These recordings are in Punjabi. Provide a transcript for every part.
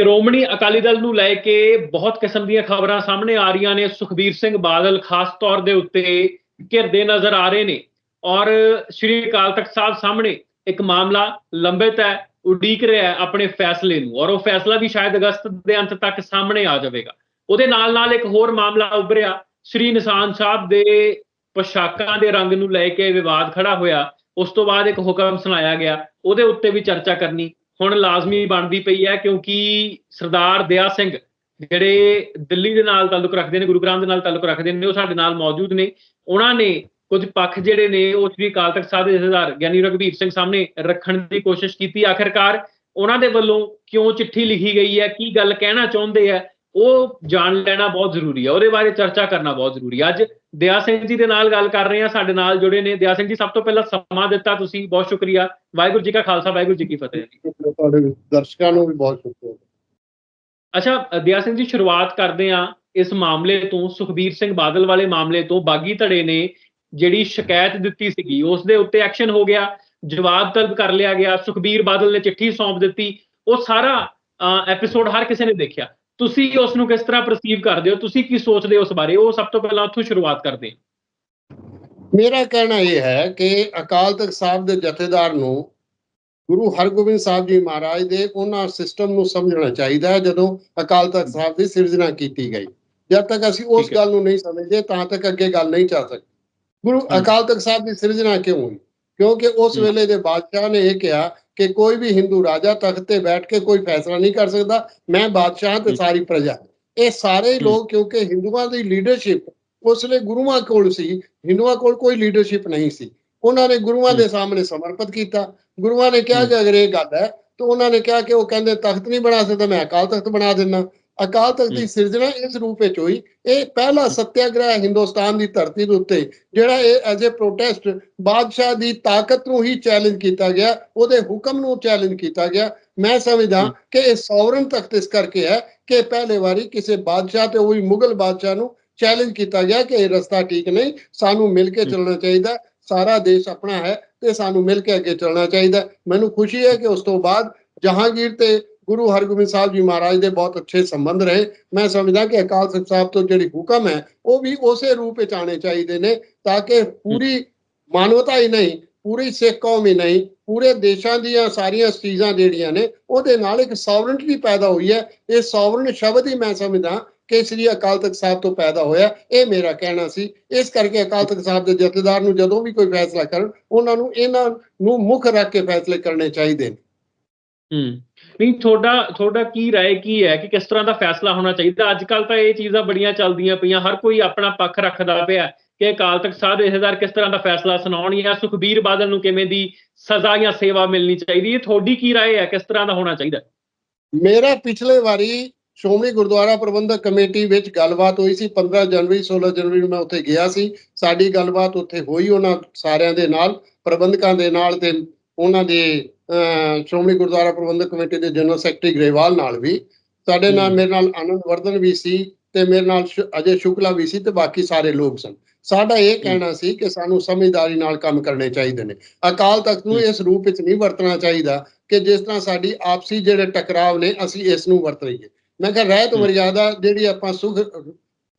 ਸ਼੍ਰੋਮਣੀ ਅਕਾਲੀ ਦਲ ਨੂੰ ਲੈ ਕੇ ਬਹੁਤ ਕਿਸਮ ਦੀਆਂ ਖਬਰਾਂ ਸਾਹਮਣੇ ਆ ਰਹੀਆਂ ਨੇ। ਸੁਖਬੀਰ ਸਿੰਘ ਬਾਦਲ ਖਾਸ ਤੌਰ ਦੇ ਉੱਤੇ ਘਿਰਦੇ ਨਜ਼ਰ ਆ ਰਹੇ ਨੇ। ਔਰ ਸ਼੍ਰੀ ਅਕਾਲ ਤਖਤ ਸਾਹਿਬ ਸਾਹਮਣੇ ਇੱਕ ਮਾਮਲਾ ਲੰਬਿਤ ਹੈ, ਉਡੀਕ ਰਿਹਾ ਹੈ ਆਪਣੇ ਫੈਸਲੇ ਨੂੰ। ਔਰ ਉਹ ਫੈਸਲਾ ਵੀ ਸ਼ਾਇਦ ਅਗਸਤ ਦੇ ਅੰਤ ਤੱਕ ਸਾਹਮਣੇ ਆ ਜਾਵੇਗਾ। ਉਹਦੇ ਨਾਲ ਨਾਲ ਇੱਕ ਹੋਰ ਮਾਮਲਾ ਉੱਭਰਿਆ। ਸ਼੍ਰੀ ਨਿਸ਼ਾਨ ਸਾਹਿਬ ਦੇ ਪੋਸ਼ਾਕਾਂ ਦੇ ਰੰਗ ਨੂੰ ਲੈ ਕੇ ਵਿਵਾਦ ਖੜਾ ਹੋਇਆ। ਉਸ ਤੋਂ ਬਾਅਦ ਇੱਕ ਹੁਕਮ ਸੁਣਾਇਆ ਗਿਆ। ਉਹਦੇ ਉੱਤੇ ਵੀ ਚਰਚਾ ਕਰਨੀ ਹੁਣ ਲਾਜ਼ਮੀ ਬਣਦੀ ਪਈ ਹੈ ਕਿਉਂਕਿ ਸਰਦਾਰ ਦਿਆ ਸਿੰਘ ਜਿਹੜੇ ਦਿੱਲੀ ਦੇ ਨਾਲ ਤਾਲੁਕ ਰੱਖਦੇ ਨੇ, ਗੁਰੂ ਗ੍ਰਾਮ ਦੇ ਨਾਲ ਤਾਲੁਕ ਰੱਖਦੇ ਨੇ, ਉਹ ਸਾਡੇ ਨਾਲ ਮੌਜੂਦ ਨੇ। ਉਹਨਾਂ ਨੇ ਕੁਝ ਪੱਖ ਜਿਹੜੇ ਨੇ, ਉਹ ਸ੍ਰੀ ਅਕਾਲ ਤਖਤ ਸਾਹਿਬ ਦੇ ਜਥੇਦਾਰ ਗਿਆਨੀ ਰਘਬੀਰ ਸਿੰਘ ਸਾਹਮਣੇ ਰੱਖਣ ਦੀ ਕੋਸ਼ਿਸ਼ ਕੀਤੀ। ਆਖਿਰਕਾਰ ਉਹਨਾਂ ਦੇ ਵੱਲੋਂ ਕਿਉਂ ਚਿੱਠੀ ਲਿਖੀ ਗਈ ਹੈ? ਕੀ ਗੱਲ ਕਹਿਣਾ ਚਾਹੁੰਦੇ ਆ ਉਹ ਜਾਣ ਲੈਣਾ ਬਹੁਤ ਜ਼ਰੂਰੀ ਹੈ ਉਹਦੇ ਬਾਰੇ ਚਰਚਾ ਕਰਨਾ ਬਹੁਤ ਜ਼ਰੂਰੀ ਹੈ ਅੱਜ ਦਿਆ ਸਿੰਘ ਜੀ ਦੇ ਨਾਲ ਗੱਲ ਕਰ ਰਹੇ ਹਾਂ ਸਾਡੇ ਨਾਲ ਜੁੜੇ ਨੇ। ਦਿਆ ਸਿੰਘ ਜੀ ਸਭ ਤੋਂ ਪਹਿਲਾਂ ਸਮਾਂ ਦਿੱਤਾ ਤੁਸੀਂ ਬਹੁਤ ਸ਼ੁਕਰੀਆ। ਵਾਹਿਗੁਰੂ ਜੀ ਕਾ ਖਾਲਸਾ ਵਾਹਿਗੁਰੂ ਜੀ ਕੀ ਫਤਿਹ ਤੁਹਾਡੇ ਦਰਸ਼ਕਾਂ ਨੂੰ ਵੀ ਬਹੁਤ ਸ਼ੁਕਰੀਆ। ਅੱਛਾ ਦਿਆ ਸਿੰਘ ਜੀ ਸ਼ੁਰੂਆਤ ਕਰਦੇ ਹਾਂ ਇਸ ਮਾਮਲੇ ਤੋਂ ਸੁਖਬੀਰ ਸਿੰਘ ਬਾਦਲ ਵਾਲੇ ਮਾਮਲੇ ਤੋਂ। ਬਾਗੀ ਧੜੇ ਨੇ ਜਿਹੜੀ ਸ਼ਿਕਾਇਤ ਦਿੱਤੀ ਸੀਗੀ ਉਸ ਦੇ ਉੱਤੇ ਐਕਸ਼ਨ ਹੋ ਗਿਆ ਜਵਾਬ ਤਲਬ ਕਰ ਲਿਆ ਗਿਆ। ਸੁਖਬੀਰ ਬਾਦਲ ਨੇ ਚਿੱਠੀ ਸੌਂਪ ਦਿੱਤੀ। ਉਹ ਸਾਰਾ ਐਪੀਸੋਡ ਹਰ ਕਿਸੇ ਨੇ ਦੇਖਿਆ। ਤੁਸੀਂ ਉਸ ਨੂੰ ਕਿਸ ਤਰ੍ਹਾਂ ਪਰਸੀਵ ਕਰਦੇ ਹੋ ਤੁਸੀਂ ਕੀ ਸੋਚਦੇ ਹੋ ਉਸ ਬਾਰੇ ਉਹ ਸਭ ਤੋਂ ਪਹਿਲਾਂ ਉੱਥੋਂ ਸ਼ੁਰੂਆਤ ਕਰਦੇ ਮੇਰਾ ਕਹਿਣਾ ਇਹ ਹੈ ਕਿ ਅਕਾਲ ਤਖਤ ਸਾਹਿਬ ਦੇ ਜਥੇਦਾਰ ਨੂੰ ਗੁਰੂ ਹਰਗੋਬਿੰਦ ਸਾਹਿਬ ਜੀ ਮਹਾਰਾਜ ਦੇ ਉਹਨਾਂ ਸਿਸਟਮ ਨੂੰ ਸਮਝਣਾ ਚਾਹੀਦਾ ਹੈ ਜਦੋਂ ਅਕਾਲ ਤਖਤ ਸਾਹਿਬ ਦੀ ਸਿਰਜਣਾ ਕੀਤੀ ਗਈ ਜਦ ਤੱਕ ਅਸੀਂ ਉਸ। ਗੱਲ ਨੂੰ ਨਹੀਂ ਸਮਝਦੇ ਤਾਂ ਤੱਕ ਅੱਗੇ ਗੱਲ ਨਹੀਂ ਚੱਲ ਸਕਦੀ ਗੁਰੂ। ਅਕਾਲ ਤਖਤ ਸਾਹਿਬ ਦੀ ਸਿਰਜਣਾ ਕਿਉਂ ਹੋਈ ਕਿਉਂਕਿ ਉਸ। ਵੇਲੇ ਦੇ ਬਾਦਸ਼ਾਹ ਨੇ ਇਹ ਕਿਹਾ ਕਿ ਕੋਈ ਵੀ ਹਿੰਦੂ ਰਾਜਾ ਤਖਤ ਤੇ ਬੈਠ ਕੇ ਕੋਈ ਫੈਸਲਾ ਨਹੀਂ ਕਰ ਸਕਦਾ ਮੈਂ ਬਾਦਸ਼ਾਹ ਤੇ। ਸਾਰੀ ਪ੍ਰਜਾ ਇਹ ਸਾਰੇ। ਲੋਕ ਕਿਉਂਕਿ ਹਿੰਦੂਆਂ ਦੀ ਲੀਡਰਸ਼ਿਪ ਉਸ ਗੁਰੂਆਂ ਕੋਲ ਸੀ ਹਿੰਦੂਆਂ ਕੋਲ ਕੋਈ ਲੀਡਰਸ਼ਿਪ ਨਹੀਂ ਸੀ ਉਹਨਾਂ ਨੇ ਗੁਰੂਆਂ ਦੇ ਸਾਹਮਣੇ ਸਮਰਪਿਤ ਕੀਤਾ ਗੁਰੂਆਂ ਨੇ ਕਿਹਾ। ਕਿ ਅਗਰ ਇਹ ਗੱਲ ਹੈ ਤਾਂ ਉਹਨਾਂ ਨੇ ਕਿਹਾ ਕਿ ਉਹ ਕਹਿੰਦੇ ਤਖਤ ਨਹੀਂ ਬਣਾ ਸਕਦਾ ਮੈਂ ਅਕਾਲ ਤਖਤ ਬਣਾ ਦਿੰਦਾ ਅਕਾਲ ਤਖਤ ਦੀ। ਸਿਰਜਣਾ ਇਸ ਰੂਪ ਵਿੱਚ ਹੋਈ ਇਹ ਪਹਿਲਾ ਸੱਤਿਆਗ੍ਰਹਿ ਹਿੰਦੁਸਤਾਨ ਦੀ ਧਰਤੀ ਦੇ ਉੱਤੇ ਜਿਹੜਾ ਇਹ ਐਜ਼ ਅ ਪ੍ਰੋਟੈਸਟ ਬਾਦਸ਼ਾਹ ਦੀ ਤਾਕਤ ਨੂੰ ਹੀ ਚੈਲੰਜ ਕੀਤਾ ਗਿਆ ਉਹਦੇ ਹੁਕਮ ਨੂੰ ਚੈਲੰਜ ਕੀਤਾ ਗਿਆ ਮੈਂ ਸਮਝਦਾ। ਕਿ ਇਹ ਸੋਵਰਨ ਤਖਤ ਇਸ ਕਰਕੇ ਹੈ ਕਿ ਪਹਿਲੇ ਵਾਰੀ ਕਿਸੇ ਬਾਦਸ਼ਾਹ ਤੇ ਉਹ ਵੀ ਮੁਗਲ ਬਾਦਸ਼ਾਹ ਨੂੰ ਚੈਲੰਜ ਕੀਤਾ ਗਿਆ ਕਿ ਇਹ ਰਸਤਾ ਠੀਕ ਨਹੀਂ ਸਾਨੂੰ ਮਿਲ ਕੇ। ਚੱਲਣਾ ਚਾਹੀਦਾ ਸਾਰਾ ਦੇਸ਼ ਆਪਣਾ ਹੈ ਤੇ ਸਾਨੂੰ ਮਿਲ ਕੇ ਅੱਗੇ ਚੱਲਣਾ ਚਾਹੀਦਾ ਮੈਨੂੰ ਖੁਸ਼ੀ ਹੈ ਕਿ ਉਸ ਤੋਂ ਬਾਅਦ ਜਹਾਂਗੀਰ ਤੇ ਗੁਰੂ ਹਰਗੋਬਿੰਦ ਸਾਹਿਬ ਜੀ ਮਹਾਰਾਜ ਦੇ ਬਹੁਤ ਅੱਛੇ ਸੰਬੰਧ ਰਹੇ। ਮੈਂ ਸਮਝਦਾ ਕਿ ਅਕਾਲ ਤਖਤ ਸਾਹਿਬ ਤੋਂ ਜਿਹੜੀ ਹੁਕਮ ਹੈ ਉਹ ਵੀ ਉਸੇ ਰੂਪ ਵਿੱਚ ਆਣੇ ਚਾਹੀਦੇ ਨੇ ਤਾਂ ਕਿ ਪੂਰੀ ਮਾਨਵਤਾ ਹੀ ਨਹੀਂ ਪੂਰੀ ਸਿੱਖ ਕੌਮ ਹੀ ਨਹੀਂ ਪੂਰੇ ਦੇਸ਼ਾਂ ਦੀਆਂ ਸਾਰੀਆਂ ਚੀਜ਼ਾਂ ਜਿਹੜੀਆਂ ਨੇ ਉਹਦੇ ਨਾਲ ਇੱਕ ਸੋਵਰਨਟੀ ਪੈਦਾ ਹੋਈ ਹੈ। ਇਹ ਸੋਵਰਨ ਸ਼ਬਦ ਹੀ ਮੈਂ ਸਮਝਦਾ ਕਿ ਸ੍ਰੀ ਅਕਾਲ ਤਖਤ ਸਾਹਿਬ ਤੋਂ ਪੈਦਾ ਹੋਇਆ। ਇਹ ਮੇਰਾ ਕਹਿਣਾ ਸੀ। ਇਸ ਕਰਕੇ ਅਕਾਲ ਤਖਤ ਸਾਹਿਬ ਦੇ ਜਥੇਦਾਰ ਨੂੰ ਜਦੋਂ ਵੀ ਕੋਈ ਫੈਸਲਾ ਕਰਨ ਉਹਨਾਂ ਨੂੰ ਇਹਨਾਂ ਨੂੰ ਮੁੱਖ ਰੱਖ ਕੇ ਫੈਸਲੇ ਕਰਨੇ ਚਾਹੀਦੇ ਨੇ। ਹੂੰ। ਨਹੀਂ, ਤੁਹਾਡਾ ਤੁਹਾਡਾ ਕੀ ਰਾਏ ਕੀ ਹੈ ਕਿ ਕਿਸ ਤਰ੍ਹਾਂ ਦਾ ਫੈਸਲਾ ਹੋਣਾ ਚਾਹੀਦਾ? ਅੱਜ ਕੱਲ ਤਾਂ ਇਹ ਚੀਜ਼ਾਂ ਬੜੀਆਂ ਚੱਲਦੀਆਂ ਪਈਆਂ, ਹਰ ਕੋਈ ਆਪਣਾ ਪੱਖ ਰੱਖਦਾ ਪਿਆ ਕਿ ਅਕਾਲ ਤਖਤ ਸਾਹਿਬ ਦੇ ਜਥੇਦਾਰ ਕਿਸ ਤਰ੍ਹਾਂ ਦਾ ਫੈਸਲਾ ਸੁਣਾਉਣ ਜਾਂ ਸੁਖਬੀਰ ਬਾਦਲ ਨੂੰ ਕਿਵੇਂ ਦੀ ਸਜ਼ਾ ਜਾਂ ਸੇਵਾ ਮਿਲਣੀ ਚਾਹੀਦੀ ਹੈ ਤੁਹਾਡੀ ਕੀ ਰਾਏ ਹੈ? ਕਿਸ ਤਰ੍ਹਾਂ ਦਾ ਹੋਣਾ ਚਾਹੀਦਾ? ਮੇਰਾ ਪਿਛਲੇ ਵਾਰੀ ਸ਼੍ਰੋਮਣੀ ਗੁਰਦੁਆਰਾ ਪ੍ਰਬੰਧਕ ਕਮੇਟੀ ਵਿੱਚ ਗੱਲਬਾਤ ਹੋਈ ਸੀ 15 ਜਨਵਰੀ 16 ਜਨਵਰੀ ਨੂੰ ਮੈਂ ਉੱਥੇ ਗਿਆ ਸੀ। ਸਾਡੀ ਗੱਲਬਾਤ ਉੱਥੇ ਹੋਈ ਉਹਨਾਂ ਸਾਰਿਆਂ ਦੇ ਨਾਲ, ਪ੍ਰਬੰਧਕਾਂ ਦੇ ਨਾਲ ਤੇ ਉਹਨਾਂ ਦੇ ਸ਼੍ਰੋਮਣੀ ਗੁਰਦੁਆਰਾ ਪ੍ਰਬੰਧਕ ਕਮੇਟੀ ਦੇ ਜਨਰਲ ਸੈਕਟਰੀ ਗਰੇਵਾਲ ਨਾਲ ਵੀ ਸਾਡੇ ਨਾਲ। ਮੇਰੇ ਨਾਲ ਆਨੰਦ ਵਰਧਨ ਵੀ ਸੀ ਤੇ ਮੇਰੇ ਨਾਲ ਅਜੇ ਸ਼ੁਕਲਾ ਵੀ ਸੀ ਤੇ ਬਾਕੀ ਸਾਰੇ ਲੋਕ ਸਨ ਸਾਡਾ ਇਹ ਕਹਿਣਾ ਸੀ ਕਿ ਸਾਨੂੰ ਸਮਝਦਾਰੀ ਨਾਲ ਕੰਮ ਕਰਨੇ ਚਾਹੀਦੇ ਨੇ ਅਕਾਲ ਤਖਤ ਨੂੰ। ਇਸ ਰੂਪ ਵਿੱਚ ਨਹੀਂ ਵਰਤਣਾ ਚਾਹੀਦਾ ਕਿ ਜਿਸ ਤਰ੍ਹਾਂ ਸਾਡੀ ਆਪਸੀ ਜਿਹੜੇ ਟਕਰਾਵ ਨੇ ਅਸੀਂ ਇਸ ਨੂੰ ਵਰਤ ਲਈਏ ਮੈਂ ਕਿਹਾ ਰਹਿਤ। ਮਰਿਆਦਾ ਜਿਹੜੀ ਆਪਾਂ ਸੁਖ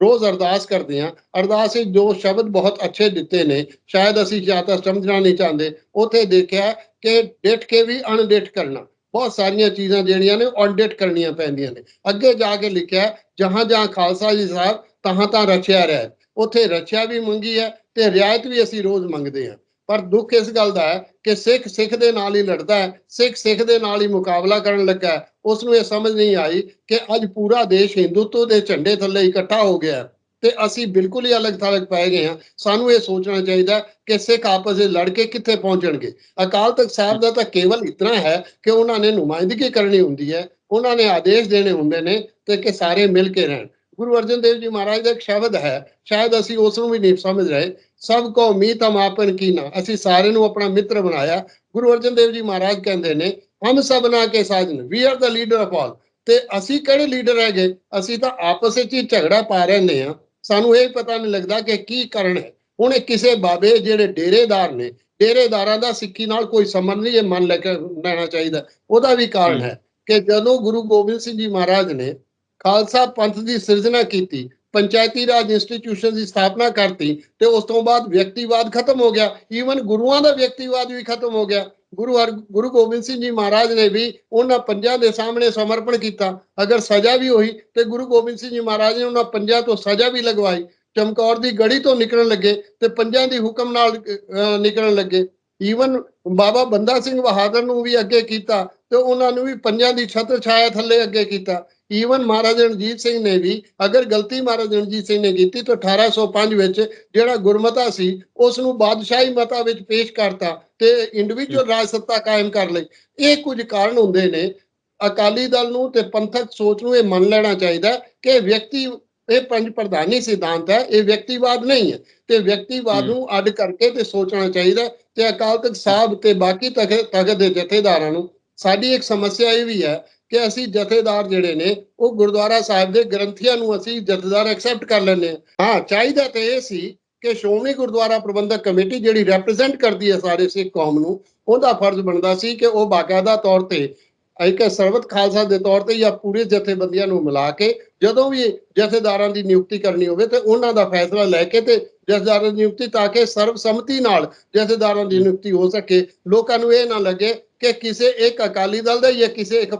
ਰੋਜ਼ ਅਰਦਾਸ ਕਰਦੇ ਹਾਂ। ਅਰਦਾਸ ਵਿੱਚ ਜੋ ਸ਼ਬਦ ਬਹੁਤ ਅੱਛੇ ਦਿੱਤੇ ਨੇ। ਸ਼ਾਇਦ ਅਸੀਂ ਜਾਂ ਤਾਂ ਸਮਝਣਾ ਨਹੀਂ ਚਾਹੁੰਦੇ। ਉਥੇ ਦੇਖਿਆ ਕਿ ਡਿੱਠ ਕੇ ਵੀ ਅਣਡਿੱਠ ਕਰਨਾ। ਬਹੁਤ ਸਾਰੀਆਂ ਚੀਜ਼ਾਂ ਜਿਹੜੀਆਂ ਨੇ ਅਣਡਿੱਠ ਕਰਨੀਆਂ ਪੈਂਦੀਆਂ ਨੇ। ਅੱਗੇ ਜਾ ਕੇ ਲਿਖਿਆ, ਜਹਾਂ ਜਹਾਂ ਖਾਲਸਾ ਜੀ ਸਾਹਿਬ, ਤਹਾਂ ਤਾਂ ਰਚਿਆ ਰਹਿ। ਉਥੇ ਰਚਿਆ ਵੀ ਮੰਗੀ ਹੈ ਤੇ ਰਿਆਇਤ ਵੀ ਅਸੀਂ ਰੋਜ਼ ਮੰਗਦੇ ਹਾਂ। ਪਰ ਦੁੱਖ ਇਸ ਗੱਲ ਦਾ ਹੈ ਕਿ ਸਿੱਖ ਸਿੱਖ ਦੇ ਨਾਲ ਹੀ ਲੜਦਾ ਹੈ, ਸਿੱਖ ਸਿੱਖ ਦੇ ਨਾਲ ਹੀ ਮੁਕਾਬਲਾ ਕਰਨ ਲੱਗਾ ਹੈ। ਉਸ ਨੂੰ ਇਹ ਸਮਝ ਨਹੀਂ ਆਈ ਕਿ ਅੱਜ ਪੂਰਾ ਦੇਸ਼ ਹਿੰਦੂਤਵ ਦੇ ਝੰਡੇ ਥੱਲੇ ਇਕੱਠਾ ਹੋ ਗਿਆ ਤੇ ਅਸੀਂ ਬਿਲਕੁਲ ਹੀ ਅਲੱਗ ਥਲੱਗ ਪੈ ਗਏ ਹਾਂ। ਸਾਨੂੰ ਇਹ ਸੋਚਣਾ ਚਾਹੀਦਾ ਕਿ ਸਿੱਖ ਆਪਸ ਵਿੱਚ ਲੜ ਕੇ ਕਿੱਥੇ ਪਹੁੰਚਣਗੇ। ਅਕਾਲ ਤਖਤ ਸਾਹਿਬ ਦਾ ਤਾਂ ਕੇਵਲ ਇਤਨਾ ਹੈ ਕਿ ਉਹਨਾਂ ਨੇ ਨੁਮਾਇੰਦਗੀ ਕਰਨੀ ਹੁੰਦੀ ਹੈ, ਉਹਨਾਂ ਨੇ ਆਦੇਸ਼ ਦੇਣੇ ਹੁੰਦੇ ਨੇ ਤੇ ਕਿ ਸਾਰੇ ਮਿਲ ਕੇ ਰਹਿਣ। ਗੁਰੂ ਅਰਜਨ ਦੇਵ ਜੀ ਮਹਾਰਾਜ ਦਾ ਇੱਕ ਸ਼ਬਦ ਹੈ ਸ਼ਾਇਦ ਅਸੀਂ ਉਸ ਨੂੰ ਵੀ ਨਹੀਂ ਸਮਝ ਰਹੇ। ਸਭ ਕੋ ਮੀਤ ਹਮ ਆਪਨ ਕੀਨਾ ਅਸੀਂ ਸਾਰੇ ਨੂੰ ਆਪਣਾ ਮਿੱਤਰ ਬਣਾਇਆ। ਗੁਰੂ ਅਰਜਨ ਦੇਵ ਜੀ ਮਹਾਰਾਜ ਕਹਿੰਦੇ ਨੇ ਹਮ ਸਭਨਾ ਕੇ ਸਾਜਨ we are the leader of all ਤੇ ਅਸੀਂ ਕਿਹੜੇ ਲੀਡਰ ਹੈਗੇ? ਅਸੀਂ ਤਾਂ ਆਪਸ ਵਿੱਚ ਹੀ ਝਗੜਾ ਪਾ ਰਹਿੰਦੇ ਆ ਸਾਨੂੰ ਇਹ ਪਤਾ ਨਹੀਂ ਲੱਗਦਾ ਕਿ ਕੀ ਕਾਰਨ ਹੈ। ਹੁਣ ਕਿਸੇ ਬਾਬੇ ਜਿਹੜੇ ਡੇਰੇਦਾਰ ਨੇ ਡੇਰੇਦਾਰਾਂ ਦਾ ਸਿੱਖੀ ਨਾਲ ਕੋਈ ਸੰਬੰਧ ਨਹੀਂ ਇਹ ਮੰਨ ਲੈ ਕੇ ਲੈਣਾ ਚਾਹੀਦਾ। ਉਹਦਾ ਵੀ ਕਾਰਨ ਹੈ ਕਿ ਜਦੋਂ ਗੁਰੂ ਗੋਬਿੰਦ ਸਿੰਘ ਜੀ ਮਹਾਰਾਜ ਨੇ ਖਾਲਸਾ ਪੰਥ ਦੀ ਸਿਰਜਣਾ ਕੀਤੀ ਪੰਚਾਇਤੀ ਰਾਜ ਇੰਸਟੀਟਿਊਸ਼ਨ ਦੀ ਸਥਾਪਨਾ ਕਰਤੀ ਤੇ ਉਸ ਤੋਂ ਬਾਅਦ ਵਿਅਕਤੀਵਾਦ ਖਤਮ ਹੋ ਗਿਆ। ਈਵਨ ਗੁਰੂਆਂ ਦਾ ਵਿਅਕਤੀਵਾਦ ਵੀ ਖਤਮ ਹੋ ਗਿਆ। ਗੁਰੂ ਹਰ ਗੁਰੂ ਗੋਬਿੰਦ ਸਿੰਘ ਜੀ ਮਹਾਰਾਜ ਨੇ ਵੀ ਉਹਨਾਂ ਪੰਜਾਂ ਦੇ ਸਾਹਮਣੇ ਸਮਰਪਣ ਕੀਤਾ। ਅਗਰ ਸਜ਼ਾ ਵੀ ਹੋਈ ਤੇ ਗੁਰੂ ਗੋਬਿੰਦ ਸਿੰਘ ਜੀ ਮਹਾਰਾਜ ਨੇ ਉਹਨਾਂ ਪੰਜਾਂ ਤੋਂ ਸਜ਼ਾ ਵੀ ਲਗਵਾਈ। ਚਮਕੌਰ ਦੀ ਗੜੀ ਤੋਂ ਨਿਕਲਣ ਲੱਗੇ ਤੇ ਪੰਜਾਂ ਦੀ ਹੁਕਮ ਨਾਲ ਅਹ, ਨਿਕਲਣ ਲੱਗੇ। ਈਵਨ ਬਾਬਾ ਬੰਦਾ ਸਿੰਘ ਬਹਾਦਰ ਨੂੰ ਵੀ ਅੱਗੇ ਕੀਤਾ ਤੇ ਉਹਨਾਂ ਨੂੰ ਵੀ ਪੰਜਾਂ ਦੀ ਛਤਰ ਛਾਇਆ ਥੱਲੇ ਅੱਗੇ ਕੀਤਾ। ਈਵਨ ਮਹਾਰਾਜਾ ਰਣਜੀਤ ਸਿੰਘ ਨੇ ਵੀ ਅਗਰ ਗਲਤੀ ਮਹਾਰਾਜਾ ਰਣਜੀਤ ਸਿੰਘ ਨੇ ਕੀਤੀ ਤਾਂ 1805 ਵਿੱਚ ਜਿਹੜਾ ਗੁਰਮਤਾ ਸੀ ਉਸ ਨੂੰ ਬਾਦਸ਼ਾਹੀ ਮਤਾ ਵਿੱਚ ਪੇਸ਼ ਕਰਤਾ ਤੇ ਇੰਡੀਵਿਜੂਅਲ ਰਾਜ ਸੱਤਾ ਕਾਇਮ ਕਰ ਲਈ। ਇਹ ਕੁਝ ਕਾਰਨ ਹੁੰਦੇ ਨੇ। ਅਕਾਲੀ ਦਲ ਨੂੰ ਤੇ ਪੰਥਕ ਸੋਚ ਨੂੰ ਇਹ ਮੰਨ ਲੈਣਾ ਚਾਹੀਦਾ ਕਿ ਵਿਅਕਤੀ ਇਹ ਪੰਜ ਪ੍ਰਧਾਨੀ ਸਿਧਾਂਤ ਹੈ ਇਹ ਵਿਅਕਤੀਵਾਦ ਨਹੀਂ ਹੈ। ਤੇ ਵਿਅਕਤੀਵਾਦ ਨੂੰ ਅੱਡ ਕਰਕੇ ਤੇ ਸੋਚਣਾ ਚਾਹੀਦਾ ਤੇ ਅਕਾਲ ਤਖਤ ਸਾਹਿਬ ਤੇ ਬਾਕੀ ਤਖਤ ਤਖਤ ਦੇ ਜਥੇਦਾਰਾਂ ਨੂੰ। ਸਾਡੀ ਇੱਕ ਸਮੱਸਿਆ ਇਹ ਵੀ ਹੈ ਕਿ ਅਸੀਂ ਜਥੇਦਾਰ ਜਿਹੜੇ ਨੇ, ਉਹ ਗੁਰਦੁਆਰਾ ਸਾਹਿਬ ਦੇ ਗ੍ਰੰਥੀਆਂ ਨੂੰ ਅਸੀਂ ਜਥੇਦਾਰ ਐਕਸੈਪਟ ਕਰ ਲੈਂਦੇ ਹਾਂ। ਹਾਂ, ਚਾਹੀਦਾ ਤੇ ਇਹ ਸੀ ਕਿ ਸ਼੍ਰੋਮਣੀ ਗੁਰਦੁਆਰਾ ਪ੍ਰਬੰਧਕ ਕਮੇਟੀ ਜਿਹੜੀ ਰਿਪਰੈਜ਼ੈਂਟ ਕਰਦੀ ਹੈ ਸਾਰੇ ਸਿੱਖ ਕੌਮ ਨੂੰ, ਉਹਦਾ ਫਰਜ਼ ਬਣਦਾ ਸੀ ਕਿ ਉਹ ਬਾਕਾਇਦਾ ਤੌਰ ਤੇ ਇੱਕ ਸਰਬਤ ਖਾਲਸਾ ਦੇ ਤੌਰ ਤੇ ਜਾਂ ਪੂਰੇ ਜਥੇਬੰਦੀਆਂ ਨੂੰ ਮਿਲਾ ਕੇ ਜਦੋਂ ਵੀ ਜਥੇਦਾਰਾਂ ਦੀ ਨਿਯੁਕਤੀ ਕਰਨੀ ਹੋਵੇ ਤੇ ਉਹਨਾਂ ਦਾ ਫੈਸਲਾ ਲੈ ਕੇ ਤੇ ਜਥੇਦਾਰਾਂ ਦੀ ਨਿਯੁਕਤੀ ਤਾਂ ਕਿ ਸਰਬਸੰਮਤੀ ਨਾਲ ਜਥੇਦਾਰਾਂ ਦੀ ਨਿਯੁਕਤੀ ਹੋ ਸਕੇ। ਲੋਕਾਂ ਨੂੰ ਇਹ ਨਾ ਲੱਗੇ ਕਿ ਕਿਸੇ ਇੱਕ ਅਕਾਲੀ ਦਲ ਦਾ ਜਾਂ ਕਿਸੇ ਇੱਕ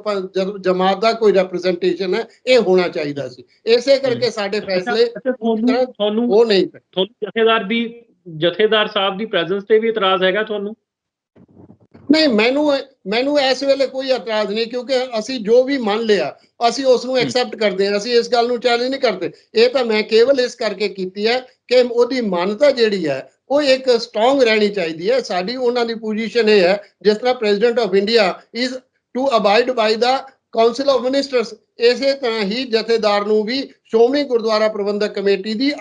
ਜਮਾਤ ਦਾ ਕੋਈ ਰਿਪਰੈਜ਼ੈਂਟੇਸ਼ਨ ਹੈ ਇਹ ਹੋਣਾ ਚਾਹੀਦਾ ਸੀ। ਇਸੇ ਕਰਕੇ ਸਾਡੇ ਫੈਸਲੇ ਤੁਹਾਨੂੰ ਉਹ ਨਹੀਂ। ਤੁਹਾਨੂੰ ਜਥੇਦਾਰ ਦੀ ਜਥੇਦਾਰ ਸਾਹਿਬ ਦੀ ਪ੍ਰੈਜ਼ੈਂਸ ਤੇ ਵੀ ਇਤਰਾਜ਼ ਹੈਗਾ ਤੁਹਾਨੂੰ? ਨਹੀਂ ਮੈਨੂੰ ਮੈਨੂੰ ਇਸ ਵੇਲੇ ਕੋਈ ਇਤਰਾਜ਼ ਨਹੀਂ ਕਿਉਂਕਿ ਅਸੀਂ ਜੋ ਵੀ ਮੰਨ ਲਿਆ ਅਸੀਂ ਉਸ ਨੂੰ ਐਕਸੈਪਟ ਕਰਦੇ ਹਾਂ ਅਸੀਂ ਇਸ ਗੱਲ ਨੂੰ ਚੈਲੰਜ ਨਹੀਂ ਕਰਦੇ। ਇਹ ਤਾਂ ਮੈਂ ਕੇਵਲ ਇਸ ਕਰਕੇ ਕੀਤੀ ਹੈ ਕਿ ਉਹਦੀ ਮਾਨਤਾ ਜਿਹੜੀ ਹੈ ਉਹ ਇੱਕ ਸਟਰੋਂਗ ਰਹਿਣੀ ਚਾਹੀਦੀ ਹੈ। ਸਾਡੀ ਉਹਨਾਂ ਦੀ ਪੋਜੀਸ਼ਨ ਇਹ ਹੈ ਜਿਸ ਤਰ੍ਹਾਂ president of India is to abide by the council of ministers ਇਸੇ ਤਰ੍ਹਾਂ ਹੀ ਜਥੇਦਾਰ ਨੂੰ ਵੀ ਸ਼੍ਰੋਮਣੀ ਗੁਰਦੁਆਰਾ ਪ੍ਰਬੰਧਕ ਕਮੇਟੀ ਦੀ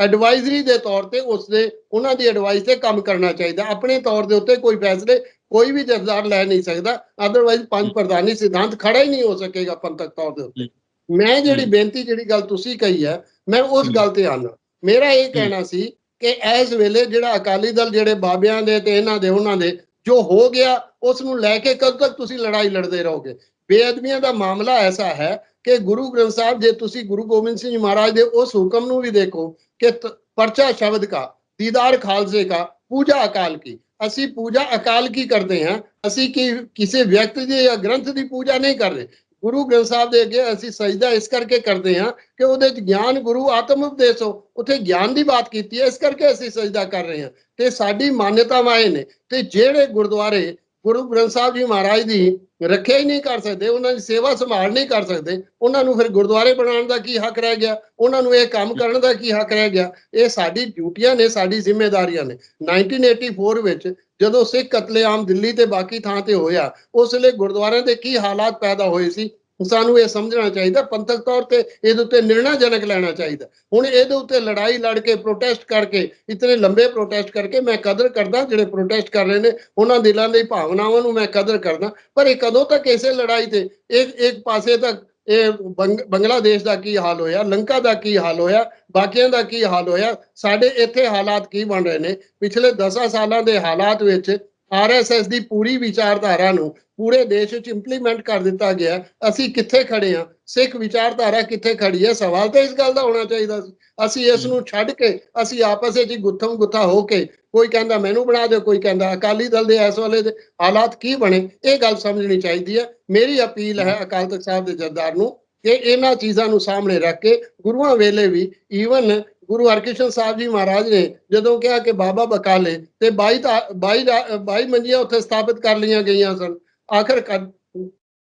ਐਡਵਾਈਜ਼ਰੀ ਦੇ ਤੌਰ ਤੇ ਉਸ ਦੇ ਉਹਨਾਂ ਦੀ ਐਡਵਾਈਸ ਤੇ ਕੰਮ ਕਰਨਾ ਚਾਹੀਦਾ। ਆਪਣੇ ਤੌਰ ਦੇ ਉੱਤੇ ਕੋਈ ਫੈਸਲੇ ਕੋਈ ਵੀ ਜਥੇਦਾਰ ਲੈ ਨਹੀਂ ਸਕਦਾ ਅਦਰਵਾਈਜ਼ ਪੰਜ ਪ੍ਰਧਾਨੀ ਸਿਧਾਂਤ ਖੜਾ ਹੀ ਨਹੀਂ ਹੋ ਸਕੇਗਾ ਪੰਥਕ ਤੌਰ ਦੇ ਉੱਤੇ। ਮੈਂ ਜਿਹੜੀ ਬੇਨਤੀ ਜਿਹੜੀ ਗੱਲ ਤੁਸੀਂ ਕਹੀ ਹੈ ਮੈਂ ਉਸ ਗੱਲ ਤੇ ਆਨਾ। ਮੇਰਾ ਇਹ ਕਹਿਣਾ ਸੀ ਕਿ ਇਸ ਵੇਲੇ ਜਿਹੜਾ ਅਕਾਲੀ ਦਲ ਜਿਹੜੇ ਬਾਬਿਆਂ ਦੇ ਤੇ ਇਹਨਾਂ ਦੇ ਉਹਨਾਂ ਦੇ ਜੋ ਹੋ ਗਿਆ ਉਸ ਨੂੰ ਲੈ ਕੇ ਕਦ ਤੱਕ ਤੁਸੀਂ ਲੜਾਈ ਲੜਦੇ ਰਹੋਗੇ? ਬੇਅਦਬੀਆਂ ਦਾ ਮਾਮਲਾ ਐਸਾ ਹੈ ਕਿ ਗੁਰੂ ਗ੍ਰੰਥ ਸਾਹਿਬ ਜੇ ਤੁਸੀਂ ਗੁਰੂ ਗੋਬਿੰਦ ਸਿੰਘ ਮਹਾਰਾਜ ਦੇ ਉਸ ਹੁਕਮ ਨੂੰ ਵੀ ਦੇਖੋ ਕਿ ਪਰਚਾ ਸ਼ਬਦ ਕਾ ਦੀਦਾਰ ਖਾਲਸੇ ਕਾ ਪੂਜਾ ਅਕਾਲ ਕੀ। ਅਸੀਂ ਪੂਜਾ ਅਕਾਲ ਕੀ ਕਰਦੇ ਹਾਂ? ਅਸੀਂ ਕੀ ਕਿਸੇ ਵਿਅਕਤੀ ਦੀ ਜਾਂ ਗ੍ਰੰਥ ਦੀ ਪੂਜਾ ਨਹੀਂ ਕਰਦੇ ਗੁਰੂ ਗ੍ਰੰਥ ਸਾਹਿਬ ਦੇ ਅੱਗੇ ਅਸੀਂ ਸਜਦਾ ਇਸ ਕਰਕੇ ਕਰਦੇ ਹਾਂ ਕਿ ਉਹਦੇ ਚ ਗਿਆਨ ਗੁਰੂ ਆਤਮ ਉਪਦੇਸ਼ ਹੋ। ਉੱਥੇ ਗਿਆਨ ਦੀ ਬਾਤ ਕੀਤੀ ਹੈ, ਇਸ ਕਰਕੇ ਅਸੀਂ ਸਜਦਾ ਕਰ ਰਹੇ ਹਾਂ। ਤੇ ਸਾਡੀ ਮਾਨਿਅਤਾਵਾਂ ਇਹ ਨੇ। ਤੇ ਜਿਹੜੇ ਗੁਰਦੁਆਰੇ ਗੁਰੂ ਗ੍ਰੰਥ ਸਾਹਿਬ ਜੀ ਮਹਾਰਾਜ ਦੀ ਰੱਖਿਆ ਹੀ ਨਹੀਂ ਕਰ ਸਕਦੇ, ਉਹਨਾਂ ਦੀ ਸੇਵਾ ਸੰਭਾਲ ਨਹੀਂ ਕਰ ਸਕਦੇ, ਉਹਨਾਂ ਨੂੰ ਫਿਰ ਗੁਰਦੁਆਰੇ ਬਣਾਉਣ ਦਾ ਕੀ ਹੱਕ ਰਹਿ ਗਿਆ, ਉਹਨਾਂ ਨੂੰ ਇਹ ਕੰਮ ਕਰਨ ਦਾ ਕੀ ਹੱਕ ਰਹਿ ਗਿਆ, ਇਹ ਸਾਡੀ ਡਿਊਟੀਆਂ ਨੇ, ਸਾਡੀ ਜ਼ਿੰਮੇਵਾਰੀਆਂ ਨੇ। 1984 ਵਿੱਚ ਜਦੋਂ ਸਿੱਖ ਕਤਲੇਆਮ ਦਿੱਲੀ ਤੇ ਬਾਕੀ ਥਾਂ ਤੇ ਹੋਇਆ, ਉਸ ਵੇਲੇ ਗੁਰਦੁਆਰਿਆਂ ਦੇ ਕੀ ਹਾਲਾਤ ਪੈਦਾ ਹੋਏ ਸੀ? ਸਾਨੂੰ ਇਹ ਸਮਝਣਾ ਚਾਹੀਦਾ, ਪੰਥਕ ਤੌਰ ਤੇ ਇਹਦੇ ਉੱਤੇ ਨਿਰਣਾ ਜਨਕ ਲੈਣਾ ਚਾਹੀਦਾ। ਹੁਣ ਇਹਦੇ ਉੱਤੇ ਲੜਾਈ ਲੜ ਕੇ ਪ੍ਰੋਟੈਸਟ ਕਰਕੇ, ਇਤਨੇ ਲੰਬੇ ਪ੍ਰੋਟੈਸਟ ਕਰਕੇ ਮੈਂ ਕਦਰ ਕਰਦਾ, ਜਿਹੜੇ ਪ੍ਰੋਟੈਸਟ ਕਰ ਰਹੇ ਨੇ, ਉਹਨਾਂ ਦਿਲਾਂ ਦੀ ਭਾਵਨਾਵਾਂ ਨੂੰ ਮੈਂ ਕਦਰ ਕਰਦਾ। ਪਰ ਇਹ ਕਦੋਂ ਤੱਕ ਇਸੇ ਲੜਾਈ ਤੇ ਇੱਕ ਇੱਕ ਪਾਸੇ ਤੱਕ, ਇਹ ਬੰਗ- ਬੰਗਲਾਦੇਸ਼ ਦਾ ਕੀ ਹਾਲ ਹੋਇਆ, ਲੰਕਾ ਦਾ ਕੀ ਹਾਲ ਹੋਇਆ, ਬਾਕੀਆਂ ਦਾ ਕੀ ਹਾਲ ਹੋਇਆ, ਸਾਡੇ ਇੱਥੇ ਹਾਲਾਤ ਕੀ ਬਣ ਰਹੇ ਨੇ? ਪਿਛਲੇ 10 ਸਾਲਾਂ ਦੇ ਹਾਲਾਤ ਵਿੱਚ ਆਰਐਸਐਸ ਦੀ ਪੂਰੀ ਵਿਚਾਰਧਾਰਾ ਨੂੰ ਪੂਰੇ ਦੇਸ਼ ਵਿੱਚ ਇੰਪਲੀਮੈਂਟ ਕਰ ਦਿੱਤਾ ਗਿਆ। ਅਸੀਂ ਕਿੱਥੇ ਖੜੇ ਹਾਂ? ਸਿੱਖ ਵਿਚਾਰਧਾਰਾ ਕਿੱਥੇ ਖੜੀ ਹੈ? ਸਵਾਲ ਤਾਂ ਇਸ ਗੱਲ ਦਾ ਹੋਣਾ ਚਾਹੀਦਾ ਸੀ। ਅਸੀਂ ਇਸ ਨੂੰ ਛੱਡ ਕੇ, ਅਸੀਂ ਆਪਸ ਵਿੱਚ ਗੁੱਥਮ ਗੁੱਥਾ ਹੋ ਕੇ ਕੋਈ ਕਹਿੰਦਾ ਮੈਨੂੰ ਬਣਾ ਦਿਓ, ਕੋਈ ਕਹਿੰਦਾ ਅਕਾਲੀ ਦਲ ਦੇ ਇਸ ਵੇਲੇ ਦੇ ਹਾਲਾਤ ਕੀ ਬਣੇ? ਇਹ ਗੱਲ ਸਮਝਣੀ ਚਾਹੀਦੀ ਹੈ। ਮੇਰੀ ਅਪੀਲ ਹੈ ਅਕਾਲ ਤਖਤ ਸਾਹਿਬ ਦੇ ਜਥੇਦਾਰ ਨੂੰ ਕਿ ਇਹਨਾਂ ਚੀਜ਼ਾਂ ਨੂੰ ਸਾਹਮਣੇ ਰੱਖ ਕੇ ਗੁਰੂਆਂ ਵੇਲੇ ਵੀ ਈਵਨ ਗੁਰੂ ਹਰਕ੍ਰਿਸ਼ਨ ਸਾਹਿਬ ਜੀ ਮਹਾਰਾਜ ਨੇ ਜਦੋਂ ਕਿਹਾ ਕਿ ਬਾਬਾ ਬਕਾਲੇ ਤੇ 22 ਤਾਂ- 22 22 ਮੰਜੀਆਂ ਉੱਥੇ ਸਥਾਪਿਤ ਕਰ ਲਈਆਂ ਗਈਆਂ ਸਨ। ਆਖਰ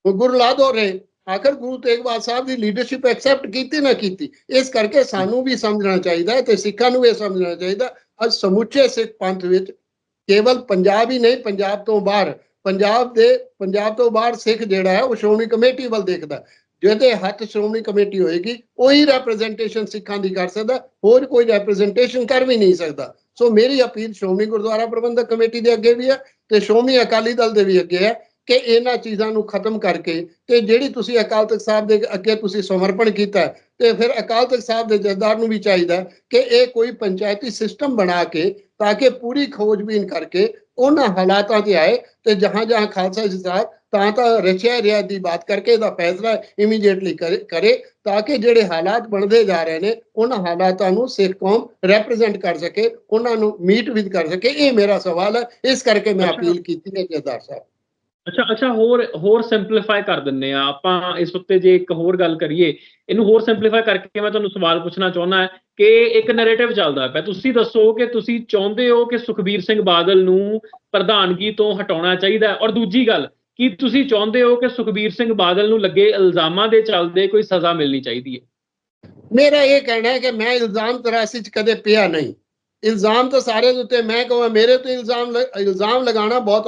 ਗੁਰੂ ਲਾਦੋ ਰਹੇ। ਆਖਰ ਗੁਰੂ ਤੇਗ ਬਹਾਦਰ ਸਾਹਿਬ ਦੀ ਲੀਡਰਸ਼ਿਪ ਐਕਸੈਪਟ ਕੀਤੀ ਨਾ ਕੀਤੀ, ਇਸ ਕਰਕੇ ਸਾਨੂੰ ਵੀ ਸਮਝਣਾ ਚਾਹੀਦਾ ਹੈ ਤੇ ਸਿੱਖਾਂ ਨੂੰ ਇਹ ਸਮਝਣਾ ਚਾਹੀਦਾ। ਅੱਜ ਸਮੁੱਚੇ ਸਿੱਖ ਪੰਥ ਵਿੱਚ ਕੇਵਲ ਪੰਜਾਬ ਹੀ ਨਹੀਂ, ਪੰਜਾਬ ਤੋਂ ਬਾਹਰ ਪੰਜਾਬ ਦੇ ਪੰਜਾਬ ਤੋਂ ਬਾਹਰ ਸਿੱਖ ਜਿਹੜਾ ਹੈ, ਉਹ ਸ਼੍ਰੋਮਣੀ ਕਮੇਟੀ ਵੱਲ ਦੇਖਦਾ। ਜਿਹਦੇ ਹੱਥ ਸ਼੍ਰੋਮਣੀ ਕਮੇਟੀ ਹੋਏਗੀ ਉਹੀ ਰਿਪਰੈਜ਼ੈਂਟੇਸ਼ਨ ਸਿੱਖਾਂ ਦੀ ਕਰ ਸਕਦਾ ਹੋਰ ਕੋਈ ਰਿਪਰੈਜ਼ੈਂਟੇਸ਼ਨ ਕਰ ਵੀ ਨਹੀਂ ਸਕਦਾ। ਸੋ ਮੇਰੀ ਅਪੀਲ ਸ਼੍ਰੋਮਣੀ ਗੁਰਦੁਆਰਾ ਪ੍ਰਬੰਧਕ ਕਮੇਟੀ ਦੇ ਅੱਗੇ ਵੀ ਹੈ ਤੇ ਸ਼੍ਰੋਮਣੀ ਅਕਾਲੀ ਦਲ ਦੇ ਵੀ ਅੱਗੇ ਹੈ ਕਿ ਇਹਨਾਂ ਚੀਜ਼ਾਂ ਨੂੰ ਖਤਮ ਕਰਕੇ ਤੇ ਜਿਹੜੀ ਤੁਸੀਂ ਅਕਾਲ ਤਖਤ ਸਾਹਿਬ ਦੇ ਅੱਗੇ ਤੁਸੀਂ ਸਮਰਪਣ ਕੀਤਾ ਹੈ, ਤੇ ਫਿਰ ਅਕਾਲ ਤਖਤ ਸਾਹਿਬ ਦੇ ਜਥੇਦਾਰ ਨੂੰ ਵੀ ਚਾਹੀਦਾ ਕਿ ਇਹ ਕੋਈ ਪੰਚਾਇਤੀ ਸਿਸਟਮ ਬਣਾ ਕੇ ਤਾਂ ਕਿ ਪੂਰੀ ਖੋਜਬੀਨ ਕਰਕੇ ਉਹਨਾਂ ਹਾਲਾਤਾਂ 'ਤੇ ਆਏ ਤੇ ਜਹਾਂ ਜਹਾਂ ਖਾਲਸਾ ਜੀ ਸਾਹਿਬ ਤਾਂ ਤਾਂ ਰਚਿਆ ਰਿਹਾ ਦੀ ਬਾਤ ਕਰਕੇ ਇਹਦਾ ਫੈਸਲਾ ਇਮੀਡੀਏਟਲੀ ਕਰੇ ਤਾਂ ਕਿ ਜਿਹੜੇ ਹਾਲਾਤ ਬਣਦੇ ਜਾ ਰਹੇ ਨੇ ਉਹਨਾਂ ਹਾਲਾਤਾਂ ਨੂੰ ਸਿੱਖ ਕੌਮ ਰਿਪਰੈਜ਼ੈਂਟ ਕਰ ਸਕੇ ਉਹਨਾਂ ਨੂੰ ਮੀਟ ਵਿਦ ਕਰ ਸਕੇ ਇਹ ਮੇਰਾ ਸਵਾਲ ਹੈ ਇਸ ਕਰਕੇ ਮੈਂ। ਅਪੀਲ ਕੀਤੀ ਹੈ ਜਥੇਦਾਰ ਸਾਹਿਬ ਅੱਛਾ ਅੱਛਾ ਹੋਰ ਹੋਰ ਸਿੰਪਲੀਫਾਈ ਕਰ ਦਿੰਨੇ ਆ ਆਪਾਂ ਇਸ ਉੱਤੇ ਜੇ ਇੱਕ ਹੋਰ ਗੱਲ ਕਰੀਏ ਇਹਨੂੰ ਹੋਰ ਸਿੰਪਲੀਫਾਈ ਕਰਕੇ ਮੈਂ ਤੁਹਾਨੂੰ ਸਵਾਲ ਪੁੱਛਣਾ ਚਾਹੁੰਦਾ ਹਾਂ ਕਿ ਇੱਕ ਨੈਰੇਟਿਵ ਚੱਲਦਾ ਪਿਆ ਤੁਸੀਂ ਦੱਸੋ ਕਿ ਤੁਸੀਂ ਚਾਹੁੰਦੇ ਹੋ ਕਿ ਸੁਖਬੀਰ ਸਿੰਘ ਬਾਦਲ ਨੂੰ ਪ੍ਰਧਾਨਗੀ ਤੋਂ ਹਟਾਉਣਾ ਚਾਹੀਦਾ? ਔਰ ਦੂਜੀ ਗੱਲ ਕੀ ਤੁਸੀਂ ਚਾਹੁੰਦੇ ਹੋ ਕਿ ਸੁਖਬੀਰ ਸਿੰਘ ਬਾਦਲ ਨੂੰ ਲੱਗੇ ਇਲਜ਼ਾਮਾਂ ਦੇ ਚੱਲਦੇ ਕੋਈ ਸਜ਼ਾ ਮਿਲਣੀ ਚਾਹੀਦੀ ਹੈ? ਮੇਰਾ ਇਹ ਕਹਿਣਾ ਹੈ ਕਿ ਮੈਂ ਇਲਜ਼ਾਮ ਤਰਾਸੀ ਚ ਕਦੇ ਪਿਆ ਨਹੀਂ। ਇਲਜ਼ਾਮ ਤਾਂ ਸਾਰੇ ਦੇ ਉੱਤੇ ਮੈਂ ਕਹਾਂ ਮੇਰੇ ਤੇ ਇਲਜ਼ਾਮ ਇਲਜ਼ਾਮ ਲਗਾਉਣਾ ਬਹੁਤ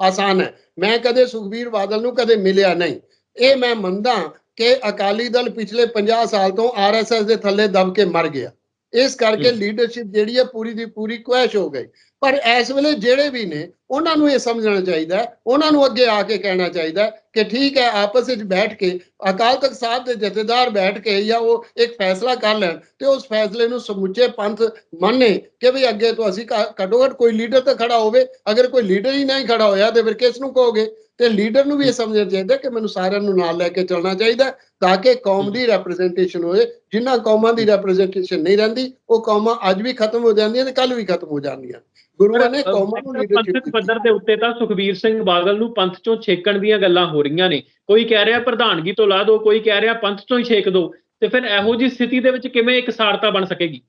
ਆਸਾਨ ਹੈ। ਮੈਂ ਕਦੇ ਸੁਖਬੀਰ ਬਾਦਲ ਨੂੰ ਕਦੇ ਮਿਲਿਆ ਨਹੀਂ। ਇਹ ਮੈਂ ਮੰਨਦਾ ਕਿ ਅਕਾਲੀ ਦਲ ਪਿਛਲੇ 50 ਸਾਲ ਤੋਂ ਆਰਐਸਐਸ ਦੇ ਥੱਲੇ ਦਬ ਕੇ ਮਰ ਗਿਆ। ਇਸ ਕਰਕੇ। ਲੀਡਰਸ਼ਿਪ ਜਿਹੜੀ ਹੈ ਪੂਰੀ ਦੀ ਪੂਰੀ ਕੁਐਸ਼ ਹੋ ਗਈ। ਪਰ ਇਸ ਵੇਲੇ ਜਿਹੜੇ ਵੀ ਨੇ, ਉਹਨਾਂ ਨੂੰ ਇਹ ਸਮਝਣਾ ਚਾਹੀਦਾ ਉਹਨਾਂ ਨੂੰ ਅੱਗੇ ਆ ਕੇ ਕਹਿਣਾ ਚਾਹੀਦਾ ਕਿ ਠੀਕ ਹੈ, ਆਪਸ ਵਿੱਚ ਬੈਠ ਕੇ, ਅਕਾਲ ਤਖਤ ਸਾਹਿਬ ਦੇ ਜਥੇਦਾਰ ਬੈਠ ਕੇ ਜਾਂ ਉਹ ਇੱਕ ਫੈਸਲਾ ਕਰ ਲੈਣ ਤੇ ਉਸ ਫੈਸਲੇ ਨੂੰ ਸਮੁੱਚੇ ਪੰਥ ਮੰਨੇ ਕਿ ਵੀ ਅੱਗੇ ਤੋਂ ਅਸੀਂ ਘ- ਘੱਟੋ ਘੱਟ ਕੋਈ ਲੀਡਰ ਤਾਂ ਖੜਾ ਹੋਵੇ, ਅਗਰ ਕੋਈ ਲੀਡਰ ਹੀ ਨਹੀਂ ਖੜਾ ਹੋਇਆ ਤੇ ਫਿਰ ਕਿਸ ਨੂੰ ਕਹੋਗੇ? ਤੇ ਲੀਡਰ ਨੂੰ ਵੀ ਇਹ ਸਮਝਣਾ ਚਾਹੀਦਾ ਕਿ ਮੈਨੂੰ ਸਾਰਿਆਂ ਨੂੰ ਨਾਲ ਲੈ ਕੇ ਚੱਲਣਾ ਚਾਹੀਦਾ ਤਾਂ ਕਿ ਕੌਮ ਦੀ ਰਿਪਰੈਜ਼ੈਂਟੇਸ਼ਨ ਹੋਏ ਜਿਨ੍ਹਾਂ ਕੌਮਾਂ ਦੀ ਰਿਪਰੈਜ਼ੈਂਟੇਸ਼ਨ ਨਹੀਂ ਰਹਿੰਦੀ, ਉਹ ਕੌਮਾਂ ਅੱਜ ਵੀ ਖਤਮ ਹੋ ਜਾਂਦੀਆਂ ਤੇ ਕੱਲ ਵੀ ਖਤਮ ਹੋ ਜਾਂਦੀਆਂ। ਗੁਰੂਆਂ ਨੇ ਕੌਮਾਂ ਨੂੰ ਪੰਥਕ ਲੀਡਰਸ਼ਿਪ ਪੱਧਰ ਦੇ ਉੱਤੇ ਤਾਂ ਸੁਖਬੀਰ ਸਿੰਘ ਬਾਦਲ ਨੂੰ ਪੰਥ ਚੋਂ ਛੇਕਣ ਦੀਆਂ ਗੱਲਾਂ ਹੋ ਰਹੀਆਂ ਨੇ। ਕੋਈ ਕਹਿ ਰਿਹਾ ਪ੍ਰਧਾਨਗੀ ਤੋਂ ਲਾ ਦਿਓ ਕੋਈ ਕਹਿ ਰਿਹਾ ਪੰਥ ਚੋਂ ਹੀ ਛੇਕ ਦਿਓ ਤੇ ਫਿਰ ਇਹੋ ਜੀ ਸਥਿਤੀ ਦੇ ਵਿੱਚ ਕਿਵੇਂ ਇੱਕ ਸਾਰਤਾ ਬਣ ਸਕੇਗੀ?